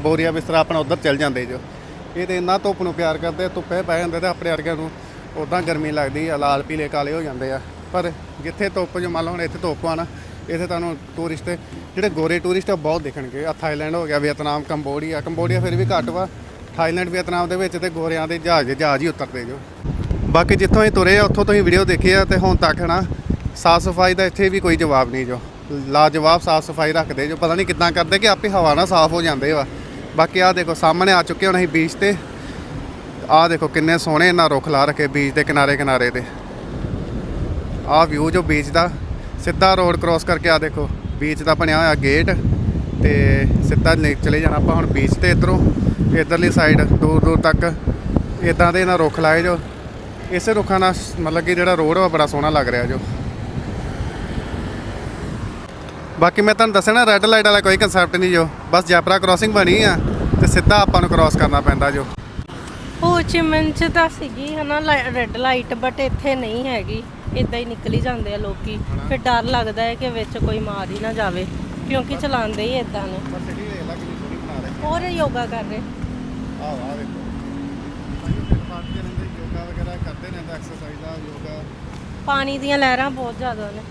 ਬੋਰੀਆ ਬਿਸਤਰਾ ਆਪਣਾ ਉਧਰ ਚੱਲ ਜਾਂਦੇ ਜੋ। ਇਹ ਤੇ ਇੰਨਾ ਧੁੱਪ ਨੂੰ ਪਿਆਰ ਕਰਦੇ ਧੁੱਪੇ ਪੈ ਜਾਂਦੇ ਤੇ ਆਪਣੇ ਵਰਗਿਆਂ ਨੂੰ ਉਦਾਂ ਗਰਮੀ ਲੱਗਦੀ ਆ, ਲਾਲ, ਪੀਲੇ, ਕਾਲੇ ਹੋ ਜਾਂਦੇ ਆ। ਪਰ ਜਿੱਥੇ ਧੁੱਪ ਜੋ ਮੰਨ ਲਓ ਹੁਣ ਇੱਥੇ ਧੁੱਪ ਆ ਨਾ, ਇੱਥੇ ਤੁਹਾਨੂੰ ਟੂਰਿਸਟ ਜਿਹੜੇ ਗੋਰੇ ਟੂਰਿਸਟ ਆ ਬਹੁਤ ਦਿਖਣਗੇ। ਆ ਥਾਈਲੈਂਡ ਹੋ ਗਿਆ, ਵੀਅਤਨਾਮ, ਕੰਬੋਡੀਆ। ਕੰਬੋਡੀਆ ਫਿਰ ਵੀ ਘੱਟ ਵਾ। ਥਾਈਲੈਂਡ, ਵੀਅਤਨਾਮ ਦੇ ਵਿੱਚ ਤੇ ਗੋਰਿਆਂ ਦੇ ਜਹਾਜ਼ ਜਹਾਜ਼ ਹੀ ਉਤਰਦੇ ਜੋ। ਬਾਕੀ ਜਿੱਥੋਂ ਇਹ ਤੁਰੇ ਆ, ਉੱਥੋਂ ਤੁਸੀਂ ਵੀਡੀਓ ਦੇਖੀ ਆ ਤੇ ਹੁਣ ਤੱਕ ਨਾ ਸਾਫ਼ ਸਫ਼ਾਈ ਦਾ ਇੱਥੇ ਵੀ ਕੋਈ ਜਵਾਬ ਨਹੀਂ ਜੋ। ਲਾਜਵਾਬ ਸਾਫ਼ ਸਫ਼ਾਈ ਰੱਖਦੇ ਜੋ। ਪਤਾ ਨਹੀਂ ਕਿੱਦਾਂ ਕਰਦੇ ਕਿ ਆਪੇ ਹਵਾ ਨਾਲ ਸਾਫ਼ ਹੋ ਜਾਂਦੇ ਵਾ। ਬਾਕੀ ਆ ਦੇਖੋ, ਸਾਹਮਣੇ ਆ ਚੁੱਕੇ ਹੁਣ ਅਸੀਂ ਬੀਚ ਤੇ। ਆ ਦੇਖੋ ਕਿੰਨੇ ਸੋਹਣੇ ਇਹਨਾਂ ਰੁੱਖ ਲਾ ਰੱਖੇ ਬੀਚ ਦੇ ਕਿਨਾਰੇ ਕਿਨਾਰੇ ਤੇ। ਆ ਵਿਊ ਜੋ ਬੀਚ ਦਾ, ਸਿੱਧਾ ਰੋਡ ਕ੍ਰਾਸ ਕਰਕੇ ਆ ਦੇਖੋ ਬੀਚ ਦਾ ਬਣਿਆ ਹੋਇਆ ਗੇਟ ਤੇ ਸਿੱਧਾ ਚਲੇ ਜਾਣਾ ਆਪਾਂ ਹੁਣ ਬੀਚ ਤੇ ਇਧਰੋਂ, ਇਧਰਲੀ ਸਾਈਡ ਦੂਰ ਦੂਰ ਤੱਕ। ਇਦਾਂ ਦੇ ਇਹਨਾਂ ਰੁੱਖ ਲਾਏ ਜੋ, ਇਸੇ ਰੁੱਖਾਂ ਨਾਲ ਮਤਲਬ ਕਿ ਜਿਹੜਾ ਰੋਡ ਵਾ ਬੜਾ ਸੋਹਣਾ ਲੱਗ ਰਿਹਾ ਜੋ। ਬਾਕੀ ਮੈਂ ਤੁਹਾਨੂੰ ਦੱਸਣਾ ਰੈੱਡ ਲਾਈਟ ਵਾਲਾ ਕੋਈ ਕਨਸੈਪਟ ਨਹੀਂ ਜੋ। ਬਸ ਜੈਪਰਾ ਕ੍ਰਾਸਿੰਗ ਬਣੀ ਆ ਤੇ ਸਿੱਧਾ ਆਪਾਂ ਨੂੰ ਕ੍ਰਾਸ ਕਰਨਾ ਪੈਂਦਾ ਜੋ। ਹੋ ਚਿਮਨ ਚ ਤਾਂ ਸੀਗੀ ਹਨਾ ਰੈੱਡ ਲਾਈਟ ਬਟ ਇੱਥੇ ਨਹੀਂ ਹੈਗੀ। ਇਦਾਂ ਹੀ ਨਿਕਲੀ ਜਾਂਦੇ ਆ ਲੋਕੀ। ਫਿਰ ਡਰ ਲੱਗਦਾ ਹੈ ਕਿ ਵਿੱਚ ਕੋਈ ਮਾਰ ਹੀ ਨਾ ਜਾਵੇ ਕਿਉਂਕਿ ਚਲਾਉਂਦੇ ਹੀ ਇਦਾਂ ਨੇ। ਹੋਰ ਯੋਗਾ ਕਰ ਰਹੇ। ਆਹ ਵੇਖੋ ਯੋਗਾ ਵਗੈਰਾ ਕਰਦੇ ਐਕਸਰਸਾਈਜ਼ ਆ ਯੋਗਾ। ਪਾਣੀ ਦੀਆਂ ਲਹਿਰਾਂ ਬਹੁਤ ਜ਼ਿਆਦਾ ਨੇ।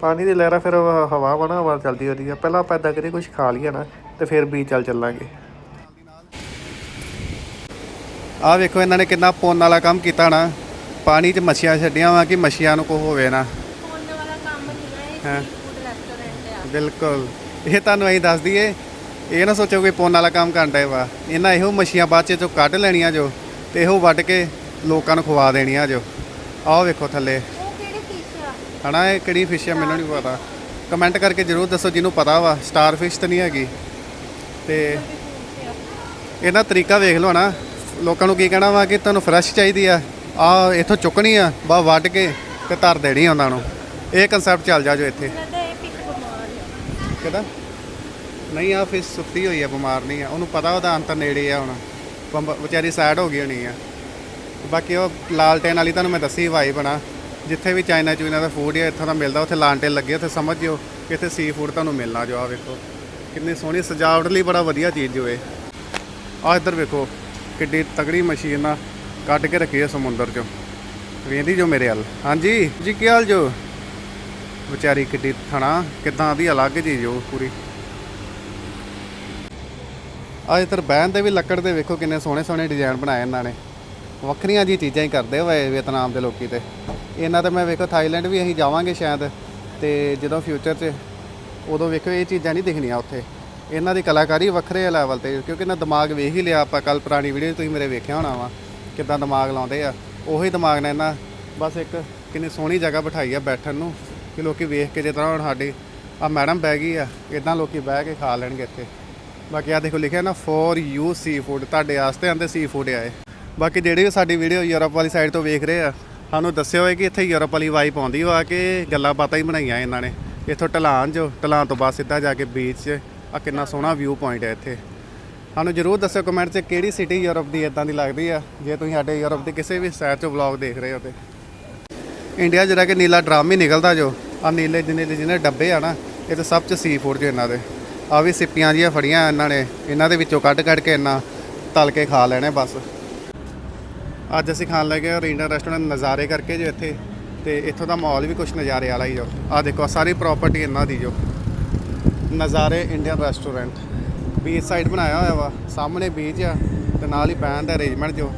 ਪਾਣੀ ਦੀ ਲਹਿਰਾਂ ਫਿਰ ਹਵਾ ਵਾ ਨਾ ਹਵਾ ਚੱਲਦੀ ਰਹੀ ਆ। ਪਹਿਲਾਂ ਆਪਾਂ ਏਦਾਂ ਕਰੀਏ ਕੁਝ ਖਾ ਲਈਏ ਨਾ ਤੇ ਫਿਰ ਵੀ ਚੱਲ ਚੱਲਾਂਗੇ। ਆ ਵੇਖੋ ਇਹਨਾਂ ਨੇ ਕਿੰਨਾ ਪੁੰਨ ਵਾਲਾ ਕੰਮ ਕੀਤਾ ਨਾ। ਪਾਣੀ 'ਚ ਮੱਛੀਆਂ ਛੱਡੀਆਂ ਵਾ ਕਿ ਮੱਛੀਆਂ ਨੂੰ ਕੋ ਹੋਵੇ ਨਾ। ਫੋਨ ਵਾਲਾ ਕੰਮ ਨਹੀਂ ਹੈ। ਫੂਡ ਰੈਸਟੋਰੈਂਟ ਆ। ਬਿਲਕੁਲ। ਇਹ ਤੁਹਾਨੂੰ ਅਸੀਂ ਦੱਸ ਦਈਏ ਇਹ ਨਾ ਸੋਚੋ ਕੋਈ ਪੁੰਨ ਵਾਲਾ ਕੰਮ ਕਰਨ ਵਾ। ਇਹਨਾਂ ਇਹੋ ਮੱਛੀਆਂ ਬਾਅਦ 'ਚ ਕੱਢ ਲੈਣੀਆਂ ਜੋ ਤੇ ਇਹੋ ਵੱਢ ਕੇ ਲੋਕਾਂ ਨੂੰ ਖਵਾ ਦੇਣੀਆਂ ਜੋ। ਆਹ ਵੇਖੋ ਥੱਲੇ। ਹਨਾ ਇਹ ਕਿਹੜੀ ਫਿਸ਼ ਹੈ ਮੈਨੂੰ ਨਹੀਂ ਪਤਾ। ਕਮੈਂਟ ਕਰਕੇ ਜਰੂਰ ਦੱਸੋ ਜਿਹਨੂੰ ਪਤਾ ਵਾ ਸਟਾਰ ਫਿਸ਼ ਤਾਂ ਨਹੀਂ ਹੈਗੀ। ਤੇ ਇਹਦਾ ਤਰੀਕਾ ਵੇਖ ਲਓ ਨਾ ਲੋਕਾਂ ਨੂੰ ਕੀ ਕਹਿਣਾ ਵਾ ਕਿ ਤੁਹਾਨੂੰ ਫਰੈਸ਼ ਚਾਹੀਦੀ ਆ। ਆ ਇੱਥੋਂ ਚੁੱਕਣੀ ਆ ਬਾ ਵੱਢ ਕੇ ਤੇ ਧਰ ਦੇਣੀ ਆ ਉਹਨਾਂ ਨੂੰ। ਇਹ ਕਨਸੈਪਟ ਚੱਲ ਜਾ ਜੋ ਇੱਥੇ। ਕਿਹਦਾ ਨਹੀਂ ਆ ਫਿਸ਼ ਸੁੱਤੀ ਹੋਈ ਆ ਬਿਮਾਰ ਨਹੀਂ ਆ। ਉਹਨੂੰ ਪਤਾ ਉਹਦਾ ਅੰਤ ਨੇੜੇ ਆ ਹੁਣ। ਬੰਬ- ਵਿਚਾਰੀ ਸਾਈਡ ਹੋ ਗਈ ਹੋਣੀ ਆ। ਬਾਕੀ ਉਹ ਲਾਲਟੇਨ ਵਾਲੀ ਤੁਹਾਨੂੰ ਮੈਂ ਦੱਸੀ ਵਾਈ ਬਣਾ ਜਿੱਥੇ ਵੀ ਚਾਈਨਾ ਚੂਈਨਾ ਦਾ ਫੂਡ ਆ ਇੱਥੋਂ ਦਾ ਮਿਲਦਾ, ਉੱਥੇ ਲਾਂਟੇ ਲੱਗੇ, ਉੱਥੇ ਸਮਝ ਜਿਓ ਕਿ ਇੱਥੇ ਸੀ ਫੂਡ ਤੁਹਾਨੂੰ ਮਿਲਣਾ ਜੋ ਆ ਵੇਖੋ। ਕਿੰਨੀ ਸੋਹਣੀ ਸਜਾਵਟ ਲਈ ਬੜਾ ਵਧੀਆ ਚੀਜ਼ ਜੋ ਇਹ ਆ ਇੱਧਰ ਵੇਖੋ, ਕਿੱਡੀ ਤਗੜੀ ਮਸ਼ੀਨ ਆ, ਕੱਢ ਕੇ ਰੱਖੀ ਹੈ ਸਮੁੰਦਰ ਚੋਂ। ਵੇਂਦੀ ਜੋ ਮੇਰੇ ਵੱਲ। ਹਾਂਜੀ, ਜੀ ਕੀ ਹਾਲ ਜੋ? ਵਿਚਾਰੀ ਕਿੱਡੀ ਥਣਾ, ਕਿਦਾਂ ਦੀ ਅਲੱਗ ਚੀਜ਼ ਉਹ ਪੂਰੀ। ਆ ਇੱਧਰ ਬਹਿਣ ਦੇ ਵੀ ਲੱਕੜ ਦੇ ਵੇਖੋ ਕਿੰਨੇ ਸੋਹਣੇ ਸੋਹਣੇ ਡਿਜ਼ਾਈਨ ਬਣਾਏ ਇਹਨਾਂ ਨੇ। ਵੱਖਰੀਆਂ ਜੀ ਚੀਜ਼ਾਂ ਹੀ ਕਰਦੇ ਹੋਏ ਵੀਅਤਨਾਮ ਦੇ ਲੋਕੀ ਤੇ। ਇਹਨਾਂ ਤੇ ਮੈਂ ਵੇਖੋ, ਥਾਈਲੈਂਡ ਵੀ ਅਸੀਂ ਜਾਵਾਂਗੇ ਸ਼ਾਇਦ, ਤੇ ਜਦੋਂ ਫਿਊਚਰ 'ਚ ਉਦੋਂ ਵੇਖੋ, ਇਹ ਚੀਜ਼ਾਂ ਨਹੀਂ ਦਿਖਣੀਆਂ ਉੱਥੇ। ਇਹਨਾਂ ਦੀ ਕਲਾਕਾਰੀ ਵੱਖਰੇ ਲੈਵਲ ਤੇ, ਕਿਉਂਕਿ ਇਹਨਾਂ ਦਿਮਾਗ ਵੇਖ ਹੀ ਲਿਆ ਆਪਾਂ ਕੱਲ ਪੁਰਾਣੀ ਵੀਡੀਓ 'ਚ ਤੁਸੀਂ ਮੇਰੇ ਵੇਖਿਆ ਹੋਣਾ ਵਾ, ਕਿੱਦਾਂ ਦਿਮਾਗ ਲਾਉਂਦੇ ਆ। ਉਹੀ ਦਿਮਾਗ ਨਾਲ ਇਹਨਾਂ, ਬਸ ਇੱਕ ਕਿੰਨੀ ਸੋਹਣੀ ਜਗ੍ਹਾ ਬਿਠਾਈ ਆ ਬੈਠਣ ਨੂੰ, ਕਿ ਲੋਕੀ ਵੇਖ ਕੇ ਜਿਸ ਤਰ੍ਹਾਂ ਹੁਣ ਸਾਡੀ ਆ ਮੈਡਮ ਬਹਿ ਗਈ ਆ ਇਦਾਂ ਲੋਕੀ ਬਹਿ ਕੇ ਖਾ ਲੈਣਗੇ ਇੱਥੇ। ਬਾਕੀ ਆ ਦੇਖੋ, ਲਿਖਿਆ ਨਾ ਫੋਰ ਯੂ ਸੀ ਫੂਡ ਤੁਹਾਡੇ ਆਸਤੇ ਆਂਦੇ ਸੀ ਫੂਡ ਆਏ ਬਾਕੀ ਜਿਹੜੇ ਵੀ ਸਾਡੀ ਵੀਡੀਓ ਯੂਰਪ ਵਾਲੀ ਸਾਈਡ ਤੋਂ ਵੇਖ ਰਹੇ ਆ, ਸਾਨੂੰ ਦੱਸਿਓ ਹੈ ਕਿ ਇੱਥੇ ਯੂਰਪ ਵਾਲੀ ਵਾਈਬ ਆਉਂਦੀ ਵਾ ਕਿ ਗੱਲਾਂ ਬਾਤਾਂ ਹੀ ਬਣਾਈਆਂ ਇਹਨਾਂ ਨੇ। ਇੱਥੋਂ ਢਲਾਨ ਜੋ, ਢਲਾਨ ਤੋਂ ਬਾਅਦ ਸਿੱਧਾ ਜਾ ਕੇ ਬੀਚ 'ਚ ਆ ਕਿੰਨਾ ਸੋਹਣਾ ਵਿਊ ਪੁਆਇੰਟ ਹੈ ਇੱਥੇ। ਸਾਨੂੰ ਜਰੂਰ ਦੱਸਿਓ ਕਮੈਂਟ 'ਚ ਕਿਹੜੀ ਸਿਟੀ ਯੂਰਪ ਦੀ ਇਦਾਂ ਦੀ ਲੱਗਦੀ ਆ, ਜੇ ਤੁਸੀਂ ਸਾਡੇ ਯੂਰਪ ਦੇ ਕਿਸੇ ਵੀ ਸ਼ਹਿਰ 'ਚੋਂ ਵਲੌਗ ਦੇਖ ਰਹੇ ਹੋ ਤੇ। ਇੰਡੀਆ ਜਿਹੜਾ ਕਿ ਨੀਲਾ ਡਰਾਮ ਹੀ ਨਿਕਲਦਾ ਜੋ ਆ ਨੀਲੇ ਜਿੰਨੇ ਦੇ ਜਿਹਨੇ ਡੱਬੇ ਆ ਨਾ, ਇਹ ਤਾਂ ਸਭ ਚ ਸੀ ਫੂਡ ਜੋ ਇਹਨਾਂ ਦੇ। ਆ ਵੀ ਸਿੱਪੀਆਂ ਜੀਆਂ ਫੜੀਆਂ ਇਹਨਾਂ ਨੇ, ਇਹਨਾਂ ਦੇ ਵਿੱਚੋਂ ਕੱਢ ਕੱਢ ਕੇ ਇਹਨਾਂ ਤਲ ਕੇ ਖਾ ਲੈਣੇ ਬਸ। ਅੱਜ ਅਸੀਂ ਖਾਣ ਲੱਗੇ ਹਾਂ ਇੰਡੀਅਨ ਰੈਸਟੋਰੈਂਟ ਨਜ਼ਾਰੇ ਕਰਕੇ ਜੋ ਇੱਥੇ, ਤੇ ਇੱਥੋਂ ਦਾ ਮਾਹੌਲ ਵੀ ਕੁਝ ਨਜ਼ਾਰੇ ਵਾਲਾ ਹੀ ਜੋ। ਆ ਦੇਖੋ ਸਾਰੀ ਪ੍ਰਾਪਰਟੀ ਇਹਨਾਂ ਦੀ ਜੋ। Nazare Indian restaurant beach side ਬਣਾਇਆ ਹੋਇਆ ਵਾ, ਸਾਹਮਣੇ ਬੀਚ ਆ, ਤੇ ਨਾਲ ਹੀ ਬੈਨ ਦਾ ਅਰੇਂਜਮੈਂਟ ਜੋ।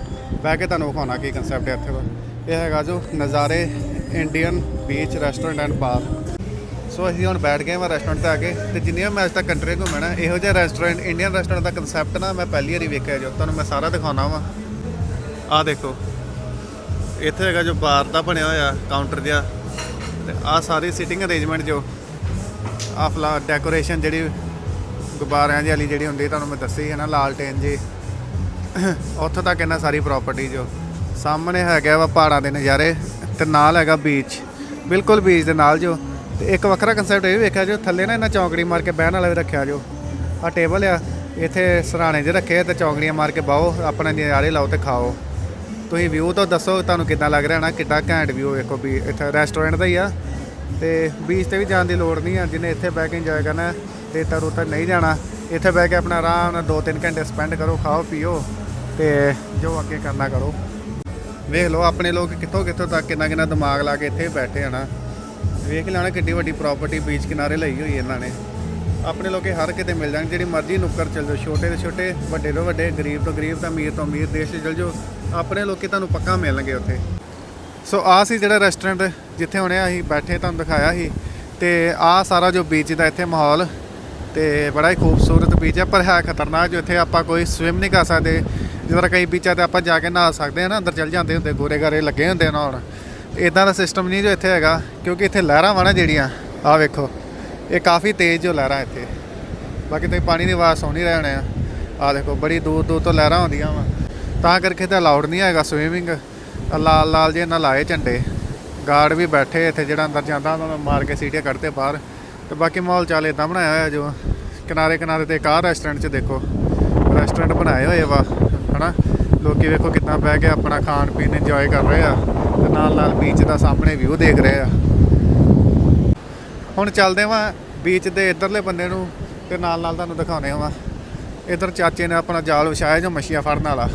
ਬਹਿ ਕੇ ਤੁਹਾਨੂੰ ਵਿਖਾਉਣਾ ਕੀ ਕਨਸੈਪਟ ਹੈ ਇੱਥੇ ਦਾ ਇਹ ਹੈਗਾ ਜੋ Nazare Indian beach restaurant and bar so ਅਸੀਂ ਹੁਣ ਬੈਠ ਗਏ ਹਾਂ ਰੈਸਟੋਰੈਂਟ ਤੇ ਆ ਕੇ, ਤੇ ਜਿੰਨੀਆਂ ਮੈਂ ਅੱਜ ਤੱਕ ਕੰਟਰੀ ਘੁੰਮਣਾ ਇਹੋ ਜਿਹਾ ਰੈਸਟੋਰੈਂਟ ਇੰਡੀਅਨ ਰੈਸਟੋਰੈਂਟ ਦਾ ਕਨਸੈਪਟ ਨਾ ਮੈਂ ਪਹਿਲੀ ਵਾਰੀ ਵੇਖਿਆ ਜੋ। ਤੁਹਾਨੂੰ ਮੈਂ ਸਾਰਾ ਦਿਖਾਉਣਾ ਵਾ। ਆਹ ਦੇਖੋ। ਇੱਥੇ ਹੈਗਾ ਜੋ ਬਾਰ ਦਾ ਬਣਿਆ ਹੋਇਆ ਕਾਊਂਟਰ ਜਿਹਾ। ਤੇ ਆਹ ਸਾਰੀ ਸਿਟਿੰਗ ਅਰੇਂਜਮੈਂਟ ਜੋ ਆਹ ਫਲਾ ਡੈਕੋਰੇਸ਼ਨ ਜਿਹੜੀ ਗੁਬਾਰਿਆਂ ਦੀ ਵਾਲੀ ਜਿਹੜੀ ਹੁੰਦੀ, ਤੁਹਾਨੂੰ ਮੈਂ ਦੱਸੀ ਹੈ ਨਾ ਲਾਲਟੇਨ ਜੀ। ਉੱਥੋਂ ਤੱਕ ਇਹਨਾਂ ਸਾਰੀ ਪ੍ਰਾਪਰਟੀ ਜੋ। ਸਾਹਮਣੇ ਹੈਗਾ ਵਾ ਪਹਾੜਾਂ ਦੇ ਨਜ਼ਾਰੇ ਤੇ ਨਾਲ ਹੈਗਾ ਬੀਚ ਬਿਲਕੁਲ ਬੀਚ ਦੇ ਨਾਲ ਜੋ। ਤੇ ਇੱਕ ਵੱਖਰਾ ਕਨਸੈਪਟ ਇਹ ਵੀ ਵੇਖਿਆ ਜੋ, ਥੱਲੇ ਨਾ ਇਹਨਾਂ ਚੌਂਕੜੀ ਮਾਰ ਕੇ ਬਹਿਣ ਵਾਲਾ ਵੀ ਰੱਖਿਆ ਜੋ। ਆ ਟੇਬਲ ਆ, ਇੱਥੇ ਸਰਾਣੇ 'ਚ ਰੱਖੇ ਤੇ ਚੌਂਕੜੀਆਂ ਮਾਰ ਕੇ ਬਾਹੋ, ਆਪਣੇ ਨਜ਼ਾਰੇ ਲਾਓ ਤੇ ਖਾਓ। ਤੁਸੀਂ ਵਿਊ ਤਾਂ ਦੱਸੋ ਤੁਹਾਨੂੰ ਕਿੱਦਾਂ ਲੱਗ ਰਿਹਾ ਨਾ ਕਿੱਡਾ ਘੈਂਟ ਵਿਊ ਵੇਖੋ ਵੀ ਇੱਥੇ ਰੈਸਟੋਰੈਂਟ ਦਾ ਹੀ ਆ। ਤੇ ਬੀਚ ਤੇ ਵੀ ਜਾਣ ਦੀ ਲੋੜ ਨਹੀਂ ਆ ਜਿਹਨੇ ਇੱਥੇ ਬਹਿ ਕੇ ਇੰਜੋਏ ਕਰਨਾ ਹੈ, ਤੇ ਤਰ ਉਤਰ ਨਹੀਂ ਜਾਣਾ ਇੱਥੇ ਬਹਿ ਕੇ ਆਪਣਾ ਆਰਾਮ ਨਾਲ 2-3 ਘੰਟੇ ਸਪੈਂਡ ਕਰੋ ਖਾਓ ਪੀਓ ਤੇ ਜੋ ਅੱਗੇ ਕਰਨਾ ਕਰੋ। ਵੇਖ ਲਓ ਆਪਣੇ ਲੋਕ ਕਿੱਥੋਂ ਕਿੱਥੋਂ ਤੱਕ ਕਿੰਨਾ ਕਿੰਨਾ ਦਿਮਾਗ ਲਾ ਕੇ ਇੱਥੇ ਬੈਠੇ ਆ ਨਾ। ਵੇਖ ਲੈਣਾ ਕਿੱਡੀ ਵੱਡੀ ਪ੍ਰਾਪਰਟੀ ਬੀਚ ਕਿਨਾਰੇ ਲਈ ਹੋਈ ਇਹਨਾਂ ਨੇ। ਆਪਣੇ ਲੋਕੇ ਹਰ ਕਿਤੇ ਮਿਲ ਜਾਣਗੇ ਜਿਹੜੀ ਮਰਜ਼ੀ ਨੁੱਕਰ ਚਲ ਜਾਓ ਛੋਟੇ ਤੋਂ ਛੋਟੇ ਵੱਡੇ ਤੋਂ ਵੱਡੇ ਗਰੀਬ ਤੋਂ ਗਰੀਬ ਤਾਂ ਅਮੀਰ ਤੋਂ ਅਮੀਰ ਦੇਸ਼ 'ਚ ਚਲ ਜਾਓ। ਆਪਣੇ ਲੋਕੀ ਤੁਹਾਨੂੰ ਪੱਕਾ ਮਿਲਣਗੇ ਉੱਥੇ। ਸੋ ਆ ਸੀ ਜਿਹੜਾ ਰੈਸਟੋਰੈਂਟ ਜਿੱਥੇ ਹੁਣੇ ਅਸੀਂ ਬੈਠੇ, ਤੁਹਾਨੂੰ ਦਿਖਾਇਆ ਸੀ। ਤੇ ਆ ਸਾਰਾ ਜੋ ਬੀਚ ਦਾ ਇੱਥੇ ਮਾਹੌਲ, ਤੇ ਬੜਾ ਹੀ ਖੂਬਸੂਰਤ ਬੀਚ ਹੈ ਪਰ ਹੈ ਖਤਰਨਾਕ ਜੋ ਇੱਥੇ ਆਪਾਂ ਕੋਈ ਸਵਿਮ ਨਹੀਂ ਕਰ ਸਕਦੇ। ਜਿਸ ਤਰ੍ਹਾਂ ਕਈ ਬੀਚਾਂ ਤੇ ਆਪਾਂ ਜਾ ਕੇ ਨਹਾ ਸਕਦੇ ਹਾਂ ਨਾ, ਅੰਦਰ ਚਲ ਜਾਂਦੇ ਹੁੰਦੇ, ਗੋਰੇ ਗਾਰੇ ਲੱਗੇ ਹੁੰਦੇ ਆ ਨਹਾਉਣ। ਇਦਾਂ ਦਾ ਸਿਸਟਮ ਨਹੀਂ ਜੋ ਇੱਥੇ ਹੈਗਾ, ਕਿਉਂਕਿ ਇੱਥੇ ਲਹਿਰਾਂ ਵਾ ਨਾ ਜਿਹੜੀਆਂ ਆ ਵੇਖੋ, ਇਹ ਕਾਫੀ ਤੇਜ਼ ਜੋ ਲਹਿਰਾਂ ਇੱਥੇ। ਬਾਕੀ ਤੇ ਪਾਣੀ ਦੀ ਆਵਾਜ਼ ਸੁਣ ਹੀ ਰਹੇ ਹੋਣੇ ਆ। ਆ ਦੇਖੋ, ਬੜੀ ਦੂਰ ਦੂਰ ਤੋਂ ਲਹਿਰਾਂ ਆਉਂਦੀਆਂ ਵਾ। ਤਾਂ ਕਰਕੇ ਤਾਂ ਅਲਾਉਡ ਨਹੀਂ ਹੈਗਾ ਸਵੀਮਿੰਗ ਲਾਲ ਲਾਲ ਜੇ ਨਾਲ ਲਾਏ ਝੰਡੇ। ਗਾਰਡ ਵੀ ਬੈਠੇ ਇੱਥੇ ਜਿਹੜਾ ਅੰਦਰ ਜਾਂਦਾ, ਉਹਨਾਂ ਨੂੰ ਮਾਰ ਕੇ ਸੀਟੀਆਂ ਕੱਢਦੇ ਬਾਹਰ। ਤੇ ਬਾਕੀ ਮਾਹੌਲ ਚਾਲ ਇਦਾਂ ਬਣਾਇਆ ਹੋਇਆ ਜੋ। ਕਿਨਾਰੇ ਕਿਨਾਰੇ ਤੇ ਇੱਕ ਰੈਸਟੋਰੈਂਟ 'ਚ ਦੇਖੋ। ਰੈਸਟੋਰੈਂਟ ਬਣਾਏ ਹੋਏ ਵਾ, ਹਨਾ? ਲੋਕੀ ਵੇਖੋ ਕਿੱਦਾਂ ਬਹਿ ਕੇ ਆਪਣਾ ਖਾਣ ਪੀਣ ਇੰਜੋਏ ਕਰ ਰਹੇ ਆ ਤੇ ਨਾਲ ਨਾਲ ਬੀਚ ਦਾ ਸਾਹਮਣੇ ਵਿਊ ਦੇਖ ਰਹੇ ਆ। ਹੁਣ ਚੱਲਦੇ ਵਾਂ ਬੀਚ ਦੇ ਇਧਰਲੇ ਬੰਦੇ ਨੂੰ ਤੇ ਨਾਲ ਨਾਲ ਤੁਹਾਨੂੰ ਦਿਖਾਉਣੇ ਵਾਂ। ਇਧਰ ਚਾਚੇ ਨੇ ਆਪਣਾ ਜਾਲ ਵਿਛਾਇਆ ਜੋ ਮੱਛੀਆਂ ਫੜਨ ਵਾਲਾ।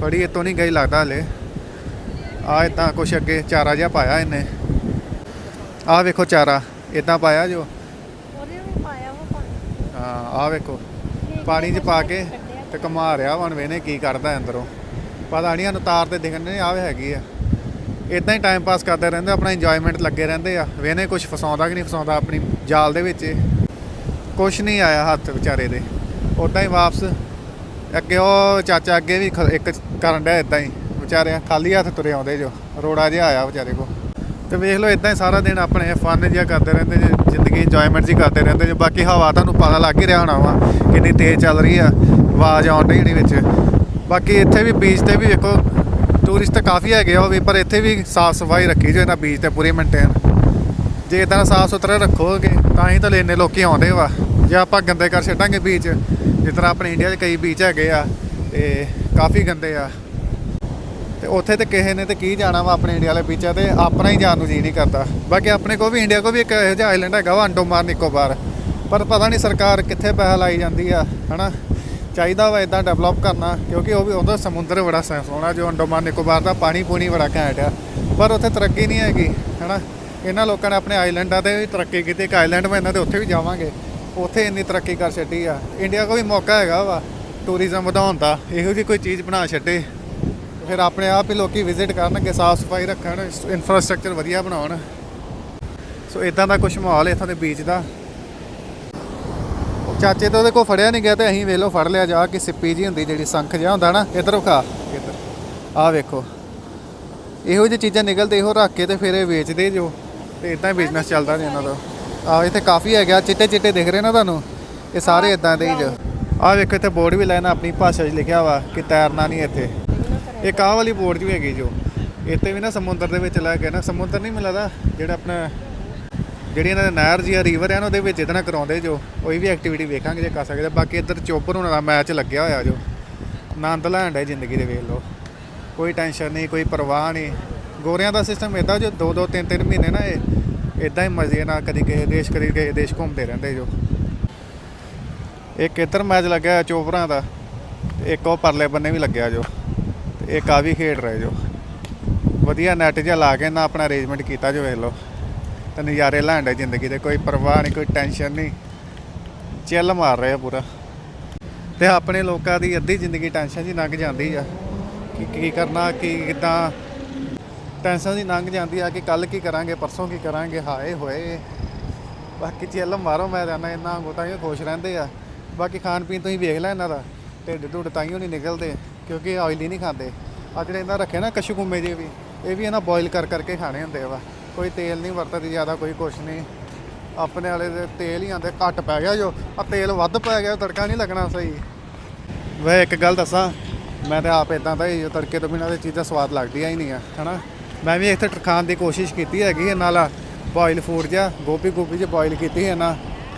ਫੜੀ ਇਤੋਂ ਨਹੀਂ ਗਈ ਲੱਗਦਾ ਹਲੇ। ਆ ਇਦਾਂ ਕੁਛ ਅੱਗੇ ਚਾਰਾ ਜਿਹਾ ਪਾਇਆ ਇਹਨੇ। ਆ ਵੇਖੋ ਚਾਰਾ ਇਦਾਂ ਪਾਇਆ ਜੋ। ਹਾਂ ਆ ਵੇਖੋ। ਪਾਣੀ 'ਚ ਪਾ ਕੇ ਤੇ ਘੁਮਾ ਰਿਹਾ ਵਣ ਵੇਨੇ ਕੀ ਕਰਦਾ ਅੰਦਰੋਂ। ਪਤਾ ਨਹੀਂ ਸਾਨੂੰ ਤਾਰ ਤੇ ਦਿਖਣ ਨਹੀਂ ਆਵੇ ਹੈਗੀ ਆ। ਇਦਾਂ ਹੀ ਟਾਈਮ ਪਾਸ ਕਰਦੇ ਰਹਿੰਦੇ ਆਪਣਾ ਇੰਜੋਇਮੈਂਟ ਲੱਗੇ ਰਹਿੰਦੇ ਆ। ਵੇਨੇ ਕੁਝ ਫਸਾਉਂਦਾ ਕਿ ਨਹੀਂ ਫਸਾਉਂਦਾ ਆਪਣੀ ਜਾਲ ਦੇ ਵਿੱਚ ਕੁਝ ਨਹੀਂ ਆਇਆ ਹੱਥ ਵਿਚਾਰੇ ਦੇ। ਉਦਾਂ ਹੀ ਵਾਪਸ ਅੱਗੇ ਉਹ ਚਾਚਾ ਅੱਗੇ ਵੀ ਖ- ਇੱਕ ਕਰਨ ਡਿਆ ਇਦਾਂ ਹੀ। ਵਿਚਾਰਿਆਂ ਖਾਲੀ ਹੱਥ ਤੁਰੇ ਆਉਂਦੇ ਜੋ। ਰੋੜਾ ਜਿਹਾ ਆਇਆ ਵਿਚਾਰੇ ਕੋ ਤੇ ਵੇਖ ਲਓ ਇਦਾਂ ਹੀ ਸਾਰਾ ਦਿਨ ਆਪਣੇ ਫਨ ਜਿਹਾ ਕਰਦੇ ਰਹਿੰਦੇ ਜੇ ਜ਼ਿੰਦਗੀ ਇੰਜੋਇਮੈਂਟ ਜੀ ਕਰਦੇ ਰਹਿੰਦੇ ਜੇ ਬਾਕੀ ਹਵਾ ਤੁਹਾਨੂੰ ਪਤਾ ਲੱਗ ਹੀ ਰਿਹਾ ਹੋਣਾ ਵਾ, ਕਿੰਨੀ ਤੇਜ਼ ਚੱਲ ਰਹੀ ਆ, ਆਵਾਜ਼ ਆਉਣ ਡਈ ਜਿਹੜੀ ਵਿੱਚ। ਬਾਕੀ ਇੱਥੇ ਵੀ ਬੀਚ ਤੇ ਵੀ ਵੇਖੋ ਟੂਰਿਸਟ ਕਾਫੀ ਹੈਗੇ ਆ ਉਹ ਵੀ, ਪਰ ਇੱਥੇ ਵੀ ਸਾਫ਼ ਸਫ਼ਾਈ ਰੱਖੀ ਜੋ ਇਹਨਾਂ ਬੀਚ ਤੇ ਪੂਰੀ ਮੇਨਟੇਨ ਜੇ ਇਦਾਂ ਸਾਫ਼ ਸੁਥਰਾ ਰੱਖੋਗੇ, ਤਾਂ ਹੀ ਤਾਂ ਇੰਨੇ ਲੋਕੀ ਆਉਂਦੇ ਵਾ। ਜੇ ਆਪਾਂ ਗੰਦੇ ਕਰ ਛੱਡਾਂਗੇ ਬੀਚ ਜਿਸ ਤਰ੍ਹਾਂ ਆਪਣੇ ਇੰਡੀਆ 'ਚ ਕਈ ਬੀਚ ਹੈਗੇ ਆ ਤੇ ਕਾਫੀ ਗੰਦੇ ਆ। ਤੇ ਉੱਥੇ ਤੇ ਕਿਸੇ ਨੇ ਤੇ ਕੀ ਜਾਣਾ ਵਾ ਆਪਣੇ ਇੰਡੀਆ ਵਾਲੇ ਬੀਚਾਂ ਤੇ ਆਪਣਾ ਹੀ ਜਾਣ ਨੂੰ ਜੀ ਨਹੀਂ ਕਰਦਾ। ਬਾਕੀ ਆਪਣੇ ਕੋ ਵੀ ਇੰਡੀਆ ਕੋ ਵੀ ਇੱਕ ਇਹੋ ਜਿਹਾ ਆਈਲੈਂਡ ਹੈਗਾ ਵਾ ਅੰਡੋਮਾਨ ਨਿਕੋਬਾਰ ਪਰ ਪਤਾ ਨਹੀਂ ਸਰਕਾਰ ਕਿੱਥੇ ਪੈਸਾ ਲਾਈ ਜਾਂਦੀ ਆ, ਹਨਾ? ਚਾਹੀਦਾ ਵਾ ਇਦਾਂ ਡਿਵੈਲਪ ਕਰਨਾ, ਕਿਉਂਕਿ ਉਹ ਵੀ ਉਹਦਾ ਸਮੁੰਦਰ ਬੜਾ ਸ- ਸੋਹਣਾ ਜੋ ਅੰਡੋਮਾਨ ਨਿਕੋਬਾਰ ਦਾ ਪਾਣੀ ਪੂਣੀ ਬੜਾ ਘੈਂਟ ਆ। ਪਰ ਉੱਥੇ ਤਰੱਕੀ ਨਹੀਂ ਹੈਗੀ, ਹਨਾ? ਇਹਨਾਂ ਲੋਕਾਂ ਨੇ ਆਪਣੇ ਆਈਲੈਂਡਾਂ ਤੇ ਵੀ ਤਰੱਕੀ ਕੀਤੀ, ਇੱਕ ਆਈਲੈਂਡ ਮੈਂ ਇਹਨਾਂ ਦੇ, ਉੱਥੇ ਵੀ ਜਾਵਾਂਗੇ। ਉੱਥੇ ਇੰਨੀ ਤਰੱਕੀ ਕਰ ਛੱਡੀ ਆ। ਇੰਡੀਆ ਕੋਲ ਵੀ ਮੌਕਾ ਹੈਗਾ ਵਾ ਟੂਰਿਜ਼ਮ ਵਧਾਉਣ ਦਾ। ਇਹੋ ਜਿਹੀ ਕੋਈ ਚੀਜ਼ ਬਣਾ ਛੱਡੇ। ਫਿਰ ਆਪਣੇ ਆਪ ਹੀ ਲੋਕੀ ਵਿਜ਼ਿਟ ਕਰਨਗੇ ਸਾਫ਼ ਸਫ਼ਾਈ ਰੱਖਣ ਇਨਫਰਾਸਟ੍ਰਕਚਰ ਵਧੀਆ ਬਣਾਉਣ। ਸੋ ਇਦਾਂ ਦਾ ਕੁਝ ਮਾਹੌਲ ਹੈ ਇੱਥੋਂ ਦੇ ਬੀਚ ਦਾ। ਚਾਚੇ ਤੋਂ ਉਹਦੇ ਕੋਲ ਫੜਿਆ ਨਹੀਂ ਗਿਆ ਤੇ ਅਸੀਂ ਵੇਖ ਲਓ, ਫੜ ਲਿਆ ਜਾ ਕੇ, ਸਿੱਪੀ ਜੀ ਹੁੰਦੀ ਜਿਹੜੀ ਸੰਖ ਜਿਹਾ ਹੁੰਦਾ ਨਾ, ਇਧਰ ਵਿਖਾ। ਇੱਧਰ। ਆਹ ਵੇਖੋ। ਇਹੋ ਜਿਹੀ ਚੀਜ਼ਾਂ ਨਿਕਲਦੇ, ਇਹੋ ਰੱਖ ਕੇ ਤੇ ਫਿਰ ਇਹ ਵੇਚਦੇ ਜੋ। ਤੇ ਇਦਾਂ ਹੀ ਬਿਜ਼ਨਸ ਚੱਲਦਾ ਨੇ ਇਹਨਾਂ ਦਾ। ਆਹ ਇੱਥੇ ਕਾਫੀ ਹੈਗਾ ਚਿੱਟੇ ਚਿੱਟੇ ਦਿਖ ਰਹੇ ਨਾ ਤੁਹਾਨੂੰ? ਇਹ ਸਾਰੇ ਇਦਾਂ ਦੇ ਹੀ ਜੋ। ਆਹ ਵੇਖੋ ਇੱਥੇ ਬੋਰਡ ਵੀ ਲਾਇਆ ਨਾ ਆਪਣੀ ਭਾਸ਼ਾ 'ਚ ਲਿਖਿਆ ਵਾ ਕਿ ਤੈਰਨਾ ਨਹੀਂ ਇੱਥੇ। ਇੱਕ ਆਹ ਵਾਲੀ ਬੋਰਡ ਵੀ ਹੈਗੀ ਜੋ। ਇੱਥੇ ਵੀ ਨਾ ਸਮੁੰਦਰ ਦੇ ਵਿੱਚ ਲੈ ਕੇ ਨਾ ਸਮੁੰਦਰ ਨਹੀਂ ਮਿਲਦਾ ਜਿਹੜਾ ਆਪਣਾ ਜਿਹੜੀ ਇਹਨਾਂ ਦਾ ਨਹਿਰ ਜੀ ਆ ਰਿਵਰ ਹੈ ਨਾ ਉਹਦੇ ਵਿੱਚ ਨਾਲ ਕਰਾਉਂਦੇ ਜੋ। ਕੋਈ ਵੀ ਐਕਟੀਵਿਟੀ ਵੇਖਾਂਗੇ ਜੇ ਕਰ ਸਕਦੇ ਬਾਕੀ ਇੱਧਰ ਚੋਪਰ ਹੋਣਾ ਦਾ ਮੈਚ ਲੱਗਿਆ ਹੋਇਆ ਜੋ। ਆਨੰਦ ਲੈਣ ਹੈ ਜ਼ਿੰਦਗੀ ਦੇ ਵੇਖ ਲਓ। ਕੋਈ ਟੈਨਸ਼ਨ ਨਹੀਂ ਕੋਈ ਪਰਵਾਹ ਨਹੀਂ। ਗੋਰਿਆਂ ਦਾ ਸਿਸਟਮ ਇਦਾਂ ਜੋ ਦੋ ਦੋ ਤਿੰਨ ਤਿੰਨ ਮਹੀਨੇ ਨਾ ਇਹ ਇਦਾਂ ਹੀ ਮਜ਼ੇ ਨਾਲ ਕਦੀ ਕਿਸੇ ਦੇਸ਼, ਕਦੀ ਕਿਸੇ ਦੇਸ਼ ਘੁੰਮਦੇ ਰਹਿੰਦੇ ਜੋ। ਇੱਕ ਇੱਧਰ ਮੈਚ ਲੱਗਿਆ ਹੋਇਆ ਚੋਪਰਾਂ ਦਾ, ਤੇ ਇੱਕ ਉਹ ਪਰਲੇ ਬੰਨੇ ਵੀ ਲੱਗਿਆ ਜੋ, ਤੇ ਇੱਕ ਆ ਵੀ ਖੇਡ ਰਹੇ ਜੋ। ਵਧੀਆ ਨੈਟ ਜਿਹਾ ਲਾ ਕੇ ਨਾ ਆਪਣਾ ਅਰੇਂਜਮੈਂਟ ਕੀਤਾ ਜੋ ਵੇਖ ਲਓ। ਤੇ ਨਜ਼ਾਰੇ ਲੈਣ ਦੇ ਜ਼ਿੰਦਗੀ ਦੇ, ਕੋਈ ਪਰਵਾਹ ਨਹੀਂ, ਕੋਈ ਟੈਨਸ਼ਨ ਨਹੀਂ। ਚਿੱਲ ਮਾਰ ਰਹੇ ਆ ਪੂਰਾ। ਤੇ ਆਪਣੇ ਲੋਕਾਂ ਦੀ ਅੱਧੀ ਜ਼ਿੰਦਗੀ ਟੈਨਸ਼ਨ 'ਚ ਲੰਘ ਜਾਂਦੀ ਆ। ਕਿ ਕੀ ਕਰਨਾ, ਕੀ ਕਿਦਾਂ ਟੈਨਸ਼ਨ ਦੀ ਲੰਘ ਜਾਂਦੀ ਆ ਕਿ ਕੱਲ ਕੀ ਕਰਾਂਗੇ, ਪਰਸੋਂ ਕੀ ਕਰਾਂਗੇ, ਹਾਏ ਹੋਏ। ਬਾਕੀ ਚਿੱਲ ਮਾਰੋ ਮੈਂ ਜਾਣਾ ਇੰਨਾ ਗੋਤਾ ਹੀ ਖੁਸ਼ ਰਹਿੰਦੇ ਆ। ਬਾਕੀ ਖਾਣ ਪੀਣ ਤੁਸੀਂ ਵੇਖ ਲੈ ਇਹਨਾਂ ਦਾ, ਢਿੱਡ ਢੁੱਡ ਤਾਈਓ ਨਹੀਂ ਨਿਕਲਦੇ, ਕਿਉਂਕਿ ਆਇਲੀ ਨਹੀਂ ਖਾਂਦੇ। ਆ ਜਿਹੜੇ ਇਹਨਾਂ ਰੱਖੇ ਨਾ ਕਸ਼ਕੂਮੇ ਜੇ ਵੀ, ਇਹ ਵੀ ਇਹਨਾਂ ਬੋਇਲ ਕਰ ਕਰਕੇ ਖਾਣੇ ਹੁੰਦੇ ਆ ਵਾ। ਕੋਈ ਤੇਲ ਨਹੀਂ ਵਰਤਦੀ ਜ਼ਿਆਦਾ, ਕੋਈ ਕੁਛ ਨਹੀਂ। ਆਪਣੇ ਵਾਲੇ ਦੇ ਤੇਲ ਹੀ ਆਂਦੇ ਘੱਟ ਪੈ ਗਿਆ ਜੋ ਆ ਤੇਲ ਵੱਧ ਪੈ ਗਿਆ, ਤੜਕਾ ਨਹੀਂ ਲੱਗਣਾ ਸਹੀ। ਵੈ ਇੱਕ ਗੱਲ ਦੱਸਾਂ, ਮੈਂ ਤੇ ਆਪ ਇਦਾਂ ਦਾ ਹੀ ਜੋ ਤੜਕੇ ਤੋਂ ਬਿਨਾਂ ਤੇ ਚੀਜ਼ਾਂ ਸਵਾਦ ਲੱਗਦੀਆਂ ਹੀ ਨਹੀਂ ਆ, ਹਨਾ? ਮੈਂ ਵੀ ਇੱਥੇ ਖਾਣ ਦੀ ਕੋਸ਼ਿਸ਼ ਕੀਤੀ ਹੈਗੀ ਹੈ, ਨਾਲ ਬੋਇਲ ਫੂਡ ਜਿਹਾ, ਗੋਭੀ ਗੋਭੀ ਜਿਹਾ ਬੋਇਲ ਕੀਤੀ ਹੈ ਨਾ,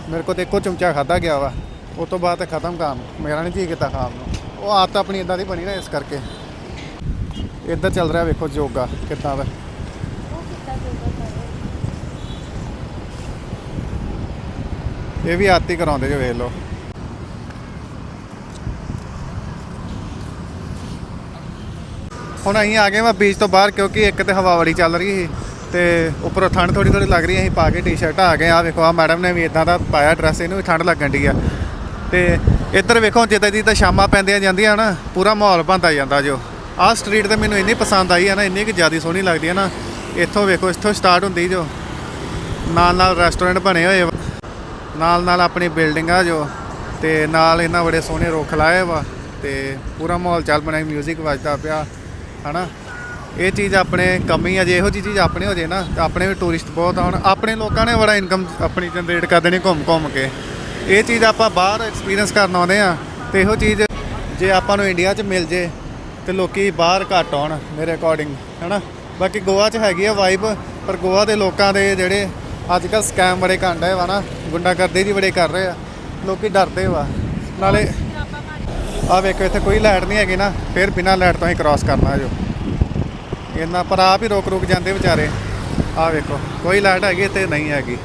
ਮੇਰੇ ਕੋਲ ਤੇ ਇੱਕੋ ਚਮਚਾ ਖਾਦਾ ਗਿਆ ਵਾ। ਉਸ ਤੋਂ ਬਾਅਦ ਤੇ ਖਤਮ ਕੰਮ। ਮੇਰਾ ਨਹੀਂ ਜੀ ਕੀਤਾ ਖਾਣ ਨੂੰ। ਉਹ ਆਦਤ ਆਪਣੀ ਇਦਾਂ ਦੀ ਬਣੀ ਨਾ ਇਸ ਕਰਕੇ। ਇੱਧਰ ਚੱਲ ਰਿਹਾ ਵੇਖੋ ਯੋਗਾ, ਕਿੱਦਾਂ ਦਾ। ਇਹ ਵੀ ਆਤੀ ਕਰਾਉਂਦੇ ਜੋ ਵੇਖ ਲਓ। ਹੁਣ ਅਸੀਂ ਆ ਗਏ ਵਾ ਬੀਚ ਤੋਂ ਬਾਹਰ ਕਿਉਂਕਿ ਇੱਕ ਤੇ ਹਵਾ ਬੜੀ ਚੱਲ ਰਹੀ ਸੀ ਤੇ ਉੱਪਰੋਂ ਠੰਡ ਥੋੜੀ ਥੋੜੀ ਲੱਗ ਰਹੀ ਅਸੀਂ ਪਾ ਕੇ ਟੀ-ਸ਼ਰਟ ਆ ਗਏ ਆ। ਵੇਖੋ ਆ ਮੈਡਮ ਨੇ ਵੀ ਇਦਾਂ ਦਾ ਪਾਇਆ ਡਰੈਸ ਇਹਨੂੰ ਵੀ ਠੰਡ ਲੱਗਣ ਦੀ ਆ। ਤੇ ਇੱਧਰ ਵੇਖੋ, ਜਿੱਦਾਂ ਦੀ ਤਾਂ ਸ਼ਾਮਾਂ ਪੈਂਦੀਆਂ ਜਾਂਦੀਆਂ ਨਾ ਪੂਰਾ ਮਾਹੌਲ ਬਣਦਾ ਜਾਂਦਾ ਜੋ। ਆਹ ਸਟਰੀਟ ਤੇ ਮੈਨੂੰ ਇੰਨੀ ਪਸੰਦ ਆਈ ਹੈ ਨਾ, ਇੰਨੀ ਕਿ ਜ਼ਿਆਦਾ ਸੋਹਣੀ ਲੱਗਦੀ ਹੈ ਨਾ, ਇੱਥੋਂ ਵੇਖੋ, ਇੱਥੋਂ ਸਟਾਰਟ ਹੁੰਦੀ ਜੋ। ਨਾਲ ਨਾਲ ਰੈਸਟੋਰੈਂਟ ਬਣੇ ਹੋਏ ਵਾ ਨਾਲ ਨਾਲ ਆਪਣੀ ਬਿਲਡਿੰਗ ਆ ਜੋ, ਤੇ ਨਾਲ ਇਹਨਾਂ ਬੜੇ ਸੋਹਣੇ ਰੁੱਖ ਲਾਏ ਵਾ, ਤੇ ਪੂਰਾ ਮਾਹੌਲ ਚੱਲ ਬਣਿਆ ਮਿਊਜ਼ਿਕ ਵੱਜਦਾ ਪਿਆ। ਹਨਾ? ਇਹ ਚੀਜ਼ ਆਪਣੇ ਕਮੀ ਆ, ਜੇ ਇਹੋ ਜਿਹੀ ਚੀਜ਼ ਆਪਣੇ ਹੋ ਜੇ ਨਾ, ਤਾਂ ਆਪਣੇ ਵੀ ਟੂਰਿਸਟ ਬਹੁਤ ਆਉਣ ਆਪਣੇ ਲੋਕਾਂ ਨੇ ਬੜਾ ਇਨਕਮ ਆਪਣੀ ਜਨਰੇਟ ਕਰ ਦੇਣੀ ਘੁੰਮ ਘੁੰਮ ਕੇ। ਇਹ ਚੀਜ਼ ਆਪਾਂ ਬਾਹਰ ਐਕਸਪੀਰੀਅੰਸ ਕਰਨ ਆਉਂਦੇ ਆ, ਤੇ ਇਹੋ ਚੀਜ਼ ਜੇ ਆਪਾਂ ਨੂੰ ਇੰਡੀਆ 'ਚ ਮਿਲ ਜੇ, ਤੇ ਲੋਕੀ ਬਾਹਰ ਘੱਟ ਆਉਣ ਮੇਰੇ ਅਕੋਰਡਿੰਗ ਹਨਾ? ਬਾਕੀ ਗੋਆ 'ਚ ਹੈਗੀ ਆ ਵਾਈਬ ਪਰ ਗੋਆ ਦੇ ਲੋਕਾਂ ਦੇ ਜਿਹੜੇ ਅੱਜ ਕੱਲ ਸਕੈਮ ਬੜੇ ਕਾਂਡੇ ਵਾ ਨਾ ਗੁੰਡਾਗਰਦੀ ਜੀ ਬੜੇ ਕਰ ਰਹੇ ਆ। ਲੋਕੀ ਡਰਦੇ ਵਾ। ਨਾਲੇ ਆ ਵੇਖੋ, ਇੱਥੇ ਕੋਈ ਲਾਈਟ ਨਹੀਂ ਹੈਗੀ ਨਾ, ਫਿਰ ਬਿਨਾਂ ਲਾਈਟ ਤੋਂ ਹੀ ਕ੍ਰਾਸ ਕਰਨਾ ਜੋ। ਇਹਨਾਂ ਪਰ ਆਪ ਹੀ ਰੋਕ ਰੁਕ ਜਾਂਦੇ ਵਿਚਾਰੇ। ਆ ਵੇਖੋ, ਕੋਈ ਲਾਈਟ ਹੈਗੀ ਤੇ ਨਹੀਂ ਹੈਗੀ।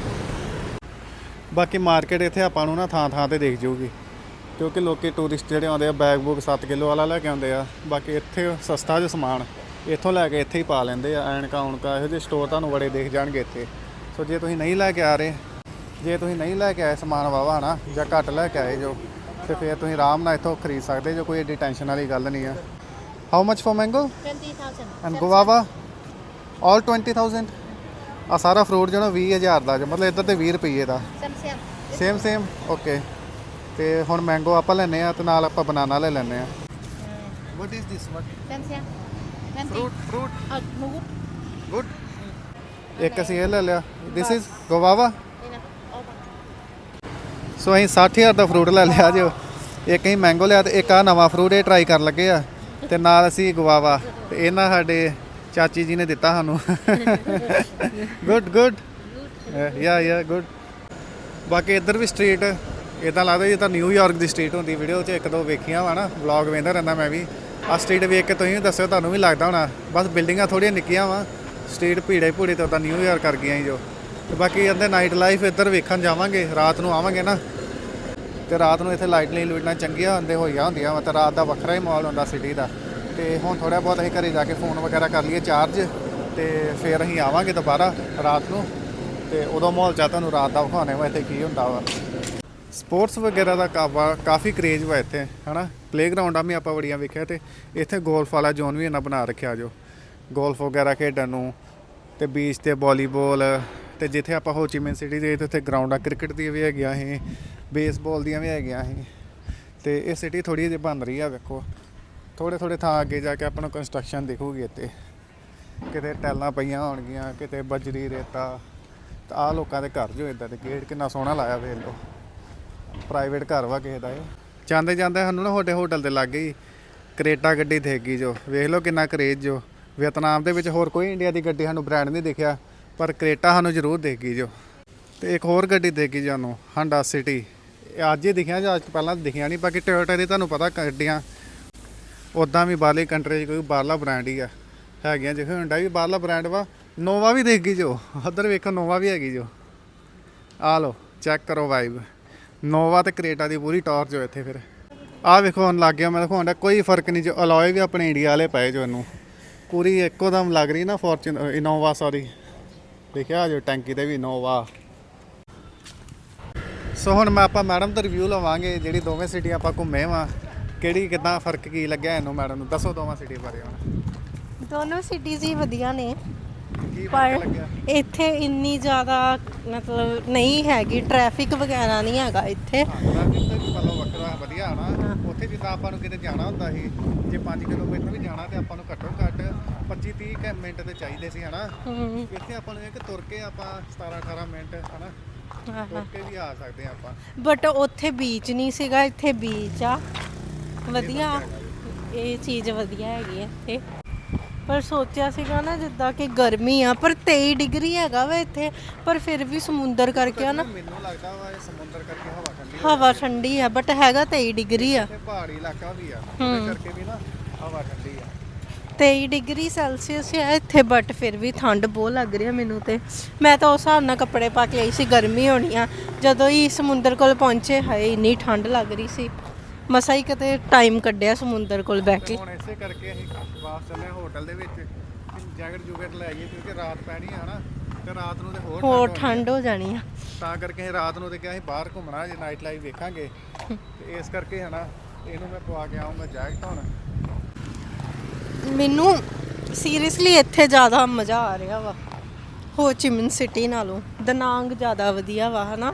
ਬਾਕੀ ਮਾਰਕੀਟ ਇੱਥੇ ਆਪਾਂ ਨੂੰ ਨਾ ਥਾਂ ਥਾਂ ਤੇ ਦੇਖ ਜਾਊਗੀ ਕਿਉਂਕਿ ਲੋਕੀ ਟੂਰਿਸਟ ਜਿਹੜੇ ਆਉਂਦੇ ਆ ਬੈਗ ਬੁੱਕ 7 ਕਿਲੋ ਵਾਲਾ ਲੈ ਕੇ ਆਉਂਦੇ ਆ। ਬਾਕੀ ਇੱਥੇ ਸਸਤਾ ਜਿਹਾ ਸਮਾਨ, ਇੱਥੋਂ ਲੈ ਕੇ ਇੱਥੇ ਹੀ ਪਾ ਲੈਂਦੇ ਆ, ਐਨਕਾ ਉਣਕਾਂ ਇਹੋ ਜਿਹੇ ਸਟੋਰ ਤੁਹਾਨੂੰ ਬੜੇ ਦੇਖ ਜਾਣਗੇ ਇੱਥੇ। ਸੋ ਜੇ ਤੁਸੀਂ ਨਹੀਂ ਲੈ ਕੇ ਆ ਰਹੇ, ਜੇ ਤੁਸੀਂ ਨਹੀਂ ਲੈ ਕੇ ਆਏ ਸਮਾਨ ਵਾਵਾ ਨਾ, ਜਾਂ ਘੱਟ ਲੈ ਕੇ ਆਏ ਜੋ ਤੇ ਫਿਰ ਤੁਸੀਂ ਆਰਾਮ ਨਾਲ ਇੱਥੋਂ ਖਰੀਦ ਸਕਦੇ ਜੋ ਕੋਈ ਏਡੀ ਟੈਨਸ਼ਨ ਵਾਲੀ ਗੱਲ ਨਹੀਂ ਆ। How much for mango 20000 and guava all 20000 ਆ ਸਾਰਾ ਫਰੂਟ ਜਿਹੜਾ 20000 ਦਾ ਜੋ ਮਤਲਬ ਇੱਧਰ ਤੇ 20 ਰੁਪਏ ਦਾ। ਸੇਮ ਸੇਮ ਓਕੇ ਤੇ ਹੁਣ ਮੈਂਗੋ ਆਪਾਂ ਲੈਨੇ ਆ ਤੇ ਨਾਲ ਆਪਾਂ ਬਨਾਨਾ ਲੈ ਲੈਨੇ ਆ what is this what fruit fruit ਆ ਮੁਗੂ ਗੁੱਡ ਇੱਕ ਅਸੀਂ ਇਹ ਲੈ ਲਿਆ। ਦਿਸ ਇਜ਼ ਗਵਾਵਾ ਸੋ ਅਸੀਂ 60000 ਦਾ ਫਰੂਟ ਲੈ ਲਿਆ ਜੋ ਇੱਕ ਅਸੀਂ ਮੈਂਗੋ ਲਿਆ ਤੇ ਇੱਕ ਆ ਨਵਾਂ ਫਰੂਟ ਇਹ ਟਰਾਈ ਕਰਨ ਲੱਗੇ ਆ। ਤੇ ਨਾਲ ਅਸੀਂ ਗਵਾਵਾ ਤੇ ਇਹਨਾਂ ਸਾਡੇ ਚਾਚੀ ਜੀ ਨੇ ਦਿੱਤਾ ਸਾਨੂੰ। ਗੁੱਡ ਗੁੱਡ ਯਾ ਯਾ ਗੁੱਡ ਬਾਕੀ ਇੱਧਰ ਵੀ ਸਟਰੀਟ ਇਦਾਂ ਲੱਗਦਾ ਜੇ ਤਾਂ ਨਿਊਯਾਰਕ ਦੀ ਸਟਰੀਟ ਹੁੰਦੀ ਵੀਡੀਓ 'ਚ, ਇੱਕ ਦੋ ਵੇਖੀਆਂ ਵਾ ਨਾ ਵਲੌਗ ਵੇਂਦਾ ਰਹਿੰਦਾ ਮੈਂ ਵੀ। ਆ ਸਟਰੀਟ ਵੇਖ ਕੇ ਤੁਸੀਂ ਵੀ ਦੱਸਿਓ, ਤੁਹਾਨੂੰ ਵੀ ਲੱਗਦਾ ਹੋਣਾ। ਬਸ ਬਿਲਡਿੰਗਾਂ ਥੋੜੀਆਂ ਨਿੱਕੀਆਂ ਵਾ। ਸਟਰੀਟ ਭੀੜੇ ਭੂੜੇ ਤੋਂ ਤਾਂ ਨਿਊਯਾਰਕ ਕਰ ਗਈਆਂ ਸੀ ਜੋ ਤੇ ਬਾਕੀ ਕਹਿੰਦੇ ਨਾਈਟ ਲਾਈਫ ਇੱਧਰ ਵੇਖਣ ਜਾਵਾਂਗੇ, ਰਾਤ ਨੂੰ ਆਵਾਂਗੇ ਨਾ। ਤੇ ਰਾਤ ਨੂੰ ਇੱਥੇ ਲਾਈਟ ਲਈ ਲੂਟਣਾ, ਚੰਗੀਆਂ ਹੁੰਦੇ ਹੋਈਆਂ ਹੁੰਦੀਆਂ ਵਾ ਤੇ ਰਾਤ ਦਾ ਵੱਖਰਾ ਹੀ ਮਾਹੌਲ ਹੁੰਦਾ ਸਿਟੀ ਦਾ। ਤੇ ਹੁਣ ਥੋੜਾ ਬਹੁਤ ਅਸੀਂ ਘਰੇ ਜਾ ਕੇ ਫੋਨ ਵਗੈਰਾ ਕਰ ਲਈਏ ਚਾਰਜ ਤੇ ਫਿਰ ਅਸੀਂ ਆਵਾਂਗੇ ਦੁਬਾਰਾ ਰਾਤ ਨੂੰ। ਤੇ ਉਦੋਂ ਮਾਹੌਲ ਚਾ ਤੁਹਾਨੂੰ ਰਾਤ ਦਾ ਵਿਖਾਉਣੇ ਵਾ, ਇੱਥੇ ਕੀ ਹੁੰਦਾ ਵਾ। ਸਪੋਰਟਸ ਵਗੈਰਾ ਦਾ ਕਾਵਾ ਕਾਫੀ ਕਰੇਜ ਵਾ ਇੱਥੇ, ਹਨਾ। ਪਲੇਗਰਾਉਂਡਾਂ ਵੀ ਆਪਾਂ ਬੜੀਆਂ ਵੇਖਿਆ ਤੇ। ਇੱਥੇ ਗੋਲਫ ਵਾਲਾ ਜ਼ੋਨ ਵੀ ਇਹਨਾਂ ਬਣਾ ਰੱਖਿਆ ਜੋ। ਗੋਲਫ ਵਗੈਰਾ ਖੇਡਣ ਨੂੰ, ਤੇ ਬੀਚ ਤੇ ਵਾਲੀਬਾਲ ਤੇ ਜਿੱਥੇ ਆਪਾਂ ਹੋ ਚੀ ਸਿਟੀ ਦੇ ਇੱਥੇ ਆ ਕ੍ਰਿਕਟ ਦੀਆਂ ਵੀ ਹੈਗੀਆਂ ਸੀ ਬੇਸਬਾਲ ਦੀਆਂ ਵੀ ਹੈਗੀਆਂ ਸੀ ਤੇ ਇਹ ਸਿਟੀ ਥੋੜੀ ਜਿਹੀ ਬਣ ਰਹੀ ਆ, ਵੇਖੋ। ਥੋੜੇ ਥੋੜੇ ਥਾਂ ਅੱਗੇ ਜਾ ਕੇ ਆਪਾਂ ਨੂੰ ਕੰਸਟਰਕਸ਼ਨ ਦਿਖੂਗੀ ਇੱਥੇ। ਕਿਤੇ ਟੈਲਾਂ ਪਈਆਂ ਹੋਣਗੀਆਂ, ਕਿਤੇ ਬਜਰੀ ਰੇਤਾ। ਤਾਂ ਆ ਲੋਕਾਂ ਦੇ ਘਰ ਜੋ ਇਦਾਂ ਦੇ ਗੇਟ ਕਿੰਨਾ ਸੋਹਣਾ ਲਾਇਆ ਵੇਖ ਲਓ। ਪ੍ਰਾਈਵੇਟ ਘਰ ਵਾ ਕਿਸੇ ਦਾ ਇਹ। ਜਾਂਦੇ ਜਾਂਦੇ ਸਾਨੂੰ ਨਾ ਹੋਟੇ ਹੋਟਲ 'ਤੇ ਲੱਗ ਗਈ ਕਰੇਟਾ ਗੱਡੀ ਦੇਗੀ ਜੋ। ਵੇਖ ਲਓ ਕਿੰਨਾ ਕਰੇਜ ਜੋ। ਵਿਅਤਨਾਮ ਦੇ ਵਿੱਚ ਹੋਰ ਕੋਈ ਇੰਡੀਆ ਦੀ ਗੱਡੀ ਸਾਨੂੰ ਬ੍ਰਾਂਡ ਨਹੀਂ ਦਿਖਿਆ। ਪਰ ਕਰੇਟਾ ਸਾਨੂੰ ਜ਼ਰੂਰ ਦੇਖ ਗਈ ਜੋ ਤੇ ਇੱਕ ਹੋਰ ਗੱਡੀ ਦੇਖ ਗਈ ਜਾਨੂੰ ਹਾਂਡਾ ਸਿਟੀ ਅੱਜ ਹੀ ਦਿਖਿਆ ਜਾਂ ਅੱਜ ਤੋਂ ਪਹਿਲਾਂ ਦਿਖਿਆ ਨਹੀਂ, ਬਾਕੀ ਟੋਯੋਟਾ ਦੀ ਤੁਹਾਨੂੰ ਪਤਾ ਗੱਡੀਆਂ ਉਦਾਂ ਵੀ ਬਾਹਰਲੀ ਕੰਟਰੀ 'ਚ ਕੋਈ ਬਾਹਰਲਾ ਬ੍ਰਾਂਡ ਹੀ ਆ। ਹੈਗੀਆਂ ਜਿਵੇਂ ਹੁੰਡਾ ਵੀ ਬਾਹਰਲਾ ਬ੍ਰਾਂਡ ਵਾ ਨੋਵਾ ਵੀ ਦੇਖ ਗਈ ਜੋ ਉਧਰ ਵੇਖੋ ਨੋਵਾ ਵੀ ਹੈਗੀ ਜੋ। ਆ ਲਓ ਚੈੱਕ ਕਰੋ ਵਾਈਬ ਨੋਵਾ ਤੇ ਕਰੇਟਾ ਦੀ ਪੂਰੀ ਟੌਰ ਹੋ ਇੱਥੇ ਫਿਰ। ਆ ਵੇਖੋ, ਹੁਣ ਲੱਗ ਗਿਆ ਮੈਂ ਦਿਖਾਉਂਦਾ ਕੋਈ ਫ਼ਰਕ ਨਹੀਂ ਜੋ ਅਲੋਏ ਵੀ ਆਪਣੇ ਇੰਡੀਆ ਵਾਲੇ ਪਏ ਜੋ ਇਹਨੂੰ। ਪੂਰੀ ਇੱਕੋ ਦਮ ਲੱਗ ਰਹੀ ਨਾ ਫੋਰਚੂਨ ਇਨੋਵਾ ਸੌਰੀ ਦੇਖਿਆ ਜੋ ਟੈਂਕੀ ਤੇ ਵੀ ਇਨੋਵਾ ਸੋ ਹੁਣ ਮੈਂ ਆਪਾਂ ਮੈਡਮ ਦਾ ਰਿਵਿਊ ਲਵਾਂਗੇ ਜਿਹੜੀ ਦੋਵੇਂ ਸਿਟੀਆਂ ਆਪਾਂ ਘੁੰਮੇ ਵਾਂ। ਕਿਹੜੀ ਕਿਦਾਂ ਫ਼ਰਕ ਕੀ ਲੱਗਿਆ ਇਹਨੂੰ ਮੈਡਮ ਨੂੰ? ਦੱਸੋ ਦੋਵਾਂ ਸਿਟੀ ਬਾਰੇ ਹੁਣ। ਦੋਨੋਂ ਸਿਟੀਜ਼ ਹੀ ਵਧੀਆ ਨੇ। ਕੀ ਪਰ ਫ਼ਰਕ ਲੱਗਿਆ? ਇੱਥੇ ਇੰਨੀ ਜ਼ਿਆਦਾ ਮਤਲਬ ਨਹੀਂ ਹੈਗੀ ਟ੍ਰੈਫਿਕ ਵਗੈਰਾ ਨਹੀਂ ਹੈਗਾ ਇੱਥੇ। ਟ੍ਰੈਫਿਕ ਤੇ ਚਲੋ ਵੱਖਰਾ ਵਧੀਆ ਨਾ। ਉੱਥੇ ਜਿੱਦਾਂ ਆਪਾਂ ਨੂੰ ਕਿਤੇ ਜਾਣਾ ਹੁੰਦਾ ਸੀ ਜੇ 5 ਕਿਲੋਮੀਟਰ ਵੀ ਜਾਣਾ ਤੇ ਆਪਾਂ ਨੂੰ ਘੱਟੋ ਘੱਟ 25 30 ਮਿੰਟ ਤੇ ਚਾਹੀਦੇ ਸੀ ਹਨਾ? ਇੱਥੇ ਆਪਾਂ ਨੂੰ ਇਹ ਕਿ ਤੁਰ ਕੇ ਆਪਾਂ 17 18 ਮਿੰਟ ਹਨਾ? ਤੁਰ ਕੇ ਵੀ ਆ ਸਕਦੇ ਆ ਆਪਾਂ। ਬਟ ਉੱਥੇ ਬੀਚ ਨਹੀਂ ਸੀਗਾ ਇੱਥੇ ਬੀਚ ਆ। ਵਧੀਆ। ਇਹ ਚੀਜ਼ ਵਧੀਆ ਹੈਗੀ ਹੈ ਇੱਥੇ। ਪਰ ਸੋਚਿਆ ਸੀਗਾ ਨਾ ਜਿੱਦਾਂ ਕਿ ਗਰਮੀ ਆ ਪਰ 23 ਡਿਗਰੀ ਹੈਗਾ ਵਾ ਇੱਥੇ ਪਰ ਫਿਰ ਵੀ ਸਮੁੰਦਰ ਕਰਕੇ ਆ ਨਾ। ਮੈਨੂੰ ਲੱਗਦਾ ਵਾ ਇਹ ਸਮੁੰਦਰ ਕਰਕੇ ਹਵਾ ਠੰਡੀ ਹਵਾ ਠੰਡੀ ਆ ਬਟ ਹੈਗਾ 23 ਡਿਗਰੀ ਆ। ਤੇ ਪਹਾੜੀ ਇਲਾਕਾ ਵੀ ਆ ਉਹਦੇ ਕਰਕੇ ਵੀ ਨਾ ਹਵਾ ਠੰਡੀ ਆ। 23 ਡਿਗਰੀ ਸੈਲਸੀਅਸ ਹੈ ਇੱਥੇ ਬਟ ਫਿਰ ਵੀ ਠੰਡ ਬਹੁਤ ਲੱਗ ਰਹੀ ਆ ਮੈਨੂੰ ਤੇ। ਮੈਂ ਤਾਂ ਉਸ ਹਿਸਾਬ ਨਾਲ ਕੱਪੜੇ ਪਾ ਕੇ ਆਈ ਸੀ ਗਰਮੀ ਹੋਣੀ ਆ। ਜਦੋਂ ਹੀ ਸਮੁੰਦਰ ਕੋਲ ਪਹੁੰਚੇ ਹਾਏ ਇੰਨੀ ਠੰਡ ਲੱਗ ਰਹੀ ਸੀ। ਮਸਾ ਹੀ ਕਿਤੇ ਟਾਈਮ ਕੱਢਿਆ ਸਮੁੰਦਰ ਕੋਲ ਬਹਿ ਕੇ। ਹੁਣ ਇਸੇ ਕਰਕੇ ਅਸੀਂ ਵਾਪਸ ਚੱਲੇ ਹੋਟਲ ਦੇ ਵਿੱਚ। ਜੈਕਟ ਜੁਕਟ ਲੈ ਆਈਏ ਕਿਉਂਕਿ ਰਾਤ ਪੈਣੀ ਆ ਨਾ ਤੇ ਰਾਤ ਨੂੰ ਤੇ ਹੋਰ ਹੋਰ ਠੰਡ ਹੋ ਜਾਣੀ ਆ। ਤਾਂ ਕਰਕੇ ਅਸੀਂ ਰਾਤ ਨੂੰ ਤੇ ਕਿਹਾ ਅਸੀਂ ਬਾਹਰ ਘੁੰਮਣਾ ਜੇ ਨਾਈਟ ਲਾਈਫ ਵੇਖਾਂਗੇ। ਤੇ ਇਸ ਕਰਕੇ ਹਨਾ ਇਹਨੂੰ ਮੈਂ ਪਵਾ ਕੇ ਆਉਂਗਾ ਜੈਕਟ ਹੁਣ। ਮੈਨੂੰ ਸੀਰੀਅਸਲੀ ਇੱਥੇ ਜ਼ਿਆਦਾ ਮਜ਼ਾ ਆ ਰਿਹਾ ਵਾ ਹੋ ਚਿਮਨ ਸਿਟੀ ਨਾਲੋਂ। ਦਨਾਂਗ ਜ਼ਿਆਦਾ ਵਧੀਆ ਵਾ ਹਨਾ।